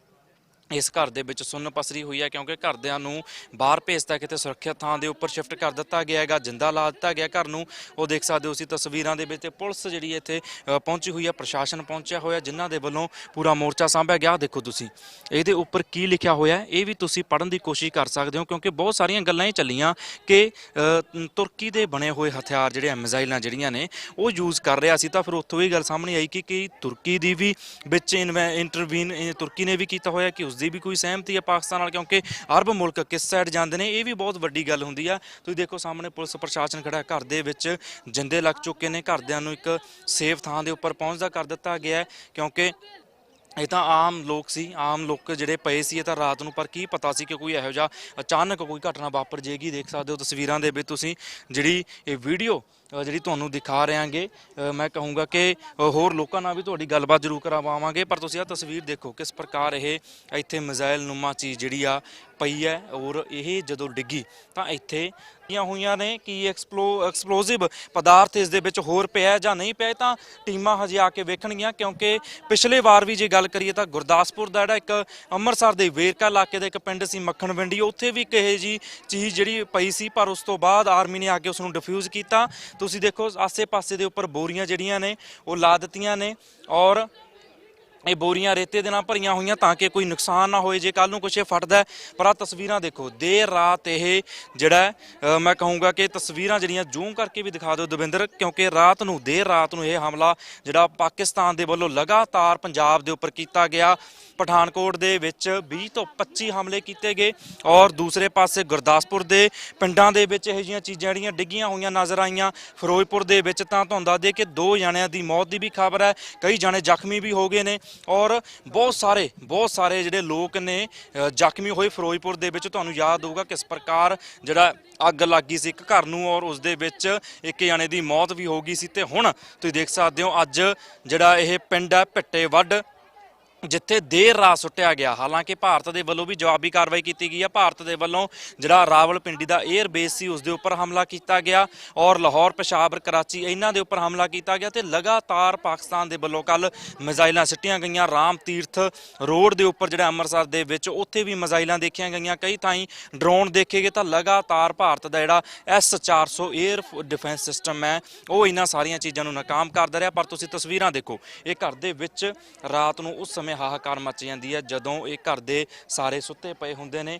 ਇਸ ਘਰ ਦੇ ਵਿੱਚ ਸੁੰਨ ਪਸਰੀ ਹੋਈ ਹੈ ਕਿਉਂਕਿ ਘਰਦਿਆਂ ਨੂੰ ਬਾਹਰ ਭੇਜਤਾ ਕਿਤੇ ਸੁਰੱਖਿਅਤ ਥਾਂ ਦੇ ਉੱਪਰ ਸ਼ਿਫਟ ਕਰ ਦਿੱਤਾ ਗਿਆ ਹੈਗਾ, ਜਿੰਦਾ ਲਾ ਦਿੱਤਾ ਗਿਆ ਘਰ ਨੂੰ। ਉਹ ਦੇਖ ਸਕਦੇ ਹੋ ਤੁਸੀਂ ਤਸਵੀਰਾਂ ਦੇ ਵਿੱਚ ਤੇ ਪੁਲਿਸ ਜਿਹੜੀ ਇੱਥੇ ਪਹੁੰਚੀ ਹੋਈ ਹੈ, ਪ੍ਰਸ਼ਾਸਨ ਪਹੁੰਚਿਆ ਹੋਇਆ, ਜਿਨ੍ਹਾਂ ਦੇ ਵੱਲੋਂ ਪੂਰਾ ਮੋਰਚਾ ਸਾਂਭਿਆ ਗਿਆ। ਦੇਖੋ ਤੁਸੀਂ, ਇਹਦੇ ਉੱਪਰ ਕੀ ਲਿਖਿਆ ਹੋਇਆ ਇਹ ਵੀ ਤੁਸੀਂ ਪੜ੍ਹਨ ਦੀ ਕੋਸ਼ਿਸ਼ ਕਰ ਸਕਦੇ ਹੋ ਕਿਉਂਕਿ ਬਹੁਤ ਸਾਰੀਆਂ ਗੱਲਾਂ ਇਹ ਚੱਲੀਆਂ ਕਿ ਤੁਰਕੀ ਦੇ ਬਣੇ ਹੋਏ ਹਥਿਆਰ ਜਿਹੜੇ ਆ ਮਿਜ਼ਾਈਲਾਂ ਜਿਹੜੀਆਂ ਨੇ, ਉਹ ਯੂਜ਼ ਕਰ ਰਿਹਾ ਸੀ। ਤਾਂ ਫਿਰ ਉੱਥੋਂ ਇਹ ਗੱਲ ਸਾਹਮਣੇ ਆਈ ਕਿ, ਕੀ ਤੁਰਕੀ ਦੀ ਵੀ ਵਿੱਚ ਇੰਟਰਵੀਨ ਤੁਰਕੀ ਨੇ ਵੀ ਕੀਤਾ ਹੋਇਆ, ਕਿ ਉਸ ਦੀ ਵੀ ਕੋਈ ਸਹਿਮਤੀ ਹੈ ਪਾਕਿਸਤਾਨ ਨਾਲ, ਕਿਉਂਕਿ ਅਰਬ ਮੁਲਕ ਕਿਸ ਸਾਈਡ ਜਾਂਦੇ ਨੇ, ਇਹ ਵੀ ਬਹੁਤ ਵੱਡੀ ਗੱਲ ਹੁੰਦੀ ਆ। ਤੁਸੀਂ ਦੇਖੋ ਸਾਹਮਣੇ ਪੁਲਿਸ ਪ੍ਰਸ਼ਾਸਨ ਖੜਾ ਘਰ ਦੇ ਵਿੱਚ ਜਿੰਦੇ ਲੱਗ ਚੁੱਕੇ ਨੇ, ਘਰਦਿਆਂ ਨੂੰ ਇੱਕ ਸੇਫ ਥਾਂ ਦੇ ਉੱਪਰ ਪਹੁੰਚਦਾ ਕਰ ਦਿੱਤਾ ਗਿਆ ਕਿਉਂਕਿ ਇਹ ਤਾਂ ਆਮ ਲੋਕ ਸੀ, ਆਮ ਲੋਕ ਜਿਹੜੇ ਪਏ ਸੀ ਇਹ ਤਾਂ ਰਾਤ ਨੂੰ, ਪਰ ਕੀ ਪਤਾ ਸੀ ਕਿ ਕੋਈ ਇਹੋ ਜਿਹਾ ਅਚਾਨਕ ਕੋਈ ਘਟਨਾ ਵਾਪਰ ਜੇਗੀ ਦੇਖ ਸਕਦੇ ਹੋ ਤਸਵੀਰਾਂ ਦੇ ਵਿੱਚ ਤੁਸੀਂ, ਜਿਹੜੀ ਇਹ ਵੀਡੀਓ ਅ, ਜਿਹੜੀ ਤੁਹਾਨੂੰ ਦਿਖਾ ਰਹਾਂਗੇ ਮੈਂ ਕਹੂੰਗਾ ਕਿ ਅ, ਹੋਰ ਲੋਕਾਂ ਨਾਲ ਵੀ ਤੁਹਾਡੀ ਗੱਲਬਾਤ ਜ਼ਰੂਰ ਕਰਵਾਵਾਂਗੇ ਪਰ ਤੁਸੀਂ ਇਹ ਤਸਵੀਰ ਦੇਖੋ ਕਿਸ ਪ੍ਰਕਾਰ ਇਹ ਇੱਥੇ ਮਿਜ਼ਾਈਲ ਨੁਮਾ ਚੀਜ਼ ਜਿਹੜੀ ਆ ਪਈ ਹੈ ਔਰ ਇਹ ਜਦੋਂ ਡਿੱਗੀ ਤਾਂ ਇੱਥੇ ਕੀਆਂ ਹੋਈਆਂ ਨੇ ਕਿ ਐਕਸਪਲੋ ਐਕਸਪਲੋਸਿਵ ਪਦਾਰਥ ਇਸ ਦੇ ਵਿੱਚ ਹੋਰ ਪਿਆ ਹੈ ਜਾਂ ਨਹੀਂ ਪਿਆ ਹੈ ਤਾਂ ਟੀਮਾਂ ਹਜੇ ਆ ਕੇ ਵੇਖਣਗੀਆਂ ਕਿਉਂਕਿ ਪਿਛਲੇ ਵਾਰ ਵੀ ਜੇ ਗੱਲ ਕਰੀਏ ਤਾਂ ਗੁਰਦਾਸਪੁਰ ਦਾ ਜਿਹੜਾ ਇੱਕ ਅੰਮ੍ਰਿਤਸਰ ਦੇ ਵੇਰਕਾ ਇਲਾਕੇ ਦਾ ਇੱਕ ਪਿੰਡ ਸੀ ਮੱਖਣ ਵੰਡੀ ਉੱਥੇ ਵੀ ਕਹੇ ਜੀ ਚੀਜ਼ ਜਿਹੜੀ ਪਈ ਸੀ ਪਰ ਉਸ ਤੋਂ ਬਾਅਦ ਆਰਮੀ ਨੇ ਆ ਕੇ ਉਸ ਨੂੰ ਡਿਫਿਊਜ਼ ਕੀਤਾ। ਤੁਸੀਂ ਦੇਖੋ ਆਸੇ-ਪਾਸੇ ਦੇ ਉੱਪਰ ਬੋਰੀਆਂ ਜਿਹੜੀਆਂ ਨੇ ਉਹ ਲਾ ਦਿੱਤੀਆਂ ਨੇ ਔਰ ਇਹ ਬੋਰੀਆਂ ਰੇਤੇ ਦੇ ਨਾਲ ਭਰੀਆਂ ਹੋਈਆਂ ਤਾਂ ਕਿ ਕੋਈ ਨੁਕਸਾਨ ਨਾ ਹੋਏ, ਜੇ ਕੱਲ ਨੂੰ ਕੁਛ ਇਹ ਫਟਦਾ ਪਰ ਆ ਤਸਵੀਰਾਂ ਦੇਖੋ, ਦੇਰ ਰਾਤ ਇਹ ਜਿਹੜਾ ਮੈਂ ਕਹੂੰਗਾ ਕਿ ਤਸਵੀਰਾਂ ਜਿਹੜੀਆਂ ਜ਼ੂਮ ਕਰਕੇ ਵੀ ਦਿਖਾ ਦਿਓ ਦਵਿੰਦਰ, ਕਿਉਂਕਿ ਰਾਤ ਨੂੰ, ਦੇਰ ਰਾਤ ਨੂੰ ਇਹ ਹਮਲਾ ਜਿਹੜਾ ਪਾਕਿਸਤਾਨ ਦੇ ਵੱਲੋਂ ਲਗਾਤਾਰ ਪੰਜਾਬ ਦੇ ਉੱਪਰ ਕੀਤਾ ਗਿਆ। ਪਠਾਨਕੋਟ ਦੇ ਵਿੱਚ 20 ਤੋਂ 25 ਹਮਲੇ ਕੀਤੇ ਗਏ ਔਰ ਦੂਸਰੇ ਪਾਸੇ ਗੁਰਦਾਸਪੁਰ ਦੇ ਪਿੰਡਾਂ ਦੇ ਵਿੱਚ ਇਹੋ ਜਿਹੀਆਂ ਚੀਜ਼ਾਂ ਜਿਹੜੀਆਂ ਡਿੱਗੀਆਂ ਹੋਈਆਂ ਨਜ਼ਰ ਆਈਆਂ। ਫਿਰੋਜ਼ਪੁਰ ਦੇ ਵਿੱਚ ਤਾਂ ਤੁਹਾਨੂੰ ਦੱਸ ਦੇ ਕਿ ਦੋ ਜਣਿਆਂ ਦੀ ਮੌਤ ਦੀ ਵੀ ਖਬਰ ਹੈ, ਕਈ ਜਣੇ ਜ਼ਖਮੀ ਵੀ ਹੋ ਗਏ ਨੇ। ਔਰ ਬਹੁਤ ਸਾਰੇ ਬਹੁਤ ਸਾਰੇ ਜਿਹੜੇ ਲੋਕ ਨੇ ਜ਼ਖਮੀ ਹੋਏ ਫਿਰੋਜ਼ਪੁਰ ਦੇ ਵਿੱਚ। ਤੁਹਾਨੂੰ ਯਾਦ ਹੋਊਗਾ ਕਿਸ ਪ੍ਰਕਾਰ ਜਿਹੜਾ ਅੱਗ ਲੱਗੀ ਸੀ ਇੱਕ ਘਰ ਨੂੰ ਔਰ ਉਸ ਦੇ ਵਿੱਚ ਇੱਕ ਜਣੇ ਦੀ ਮੌਤ ਵੀ ਹੋ ਗਈ ਸੀ। ਤੇ ਹੁਣ ਤੁਸੀਂ ਦੇਖ ਸਕਦੇ ਹੋ ਅੱਜ ਜਿਹੜਾ ਇਹ ਪਿੰਡ ਹੈ ਭਿੱਟੇ ਵੱਡ ਜਿੱਥੇ ਦੇਰ ਰਾਤ ਸੁੱਟਿਆ ਗਿਆ। ਹਾਲਾਂਕਿ ਭਾਰਤ ਦੇ ਵੱਲੋਂ ਵੀ ਜਵਾਬੀ ਕਾਰਵਾਈ ਕੀਤੀ ਗਈ ਹੈ। ਭਾਰਤ ਦੇ ਵੱਲੋਂ ਜਿਹੜਾ ਰਾਵਲਪਿੰਡੀ ਦਾ 에ਅਰ ਬੇਸ ਸੀ ਉਸ ਦੇ ਉੱਪਰ ਹਮਲਾ ਕੀਤਾ ਗਿਆ ਔਰ ਲਾਹੌਰ ਪਸ਼ਾਵਰ ਕਰਾਚੀ ਇਹਨਾਂ ਦੇ ਉੱਪਰ ਹਮਲਾ ਕੀਤਾ ਗਿਆ ਤੇ ਲਗਾਤਾਰ ਪਾਕਿਸਤਾਨ ਦੇ ਵੱਲੋਂ ਕੱਲ ਮਿਜ਼ਾਈਲਾਂ ਸਿੱਟੀਆਂ ਗਈਆਂ। ਰਾਮ ਤੀਰਥ ਰੋਡ ਦੇ ਉੱਪਰ ਜਿਹੜਾ ਅੰਮ੍ਰਿਤਸਰ ਦੇ ਵਿੱਚ ਉੱਥੇ ਵੀ ਮਿਜ਼ਾਈਲਾਂ ਦੇਖੀਆਂ ਗਈਆਂ। ਕਈ ਥਾਈਂ ਡਰੋਨ ਦੇਖੇ ਗਏ ਤਾਂ ਲਗਾਤਾਰ ਭਾਰਤ ਦਾ ਜਿਹੜਾ S400 에ਅਰ ਡਿਫੈਂਸ ਸਿਸਟਮ ਹੈ, ਉਹ ਇਹਨਾਂ ਸਾਰੀਆਂ ਚੀਜ਼ਾਂ ਨੂੰ ਨਾਕਾਮ ਕਰਦਾ ਰਿਹਾ। ਪਰ ਤੁਸੀਂ ਤਸਵੀਰਾਂ ਦੇਖੋ, ਇਹ ਘਰ ਦੇ ਵਿੱਚ ਰਾਤ ਨੂੰ ਉਸ ਸਮੇਂ ਹਾਹਾਕਾਰ ਮਚ ਜਾਂਦੀ ਹੈ ਜਦੋਂ ਇਹ ਘਰ ਦੇ ਸਾਰੇ ਸੁੱਤੇ ਪਏ ਹੁੰਦੇ ਨੇ।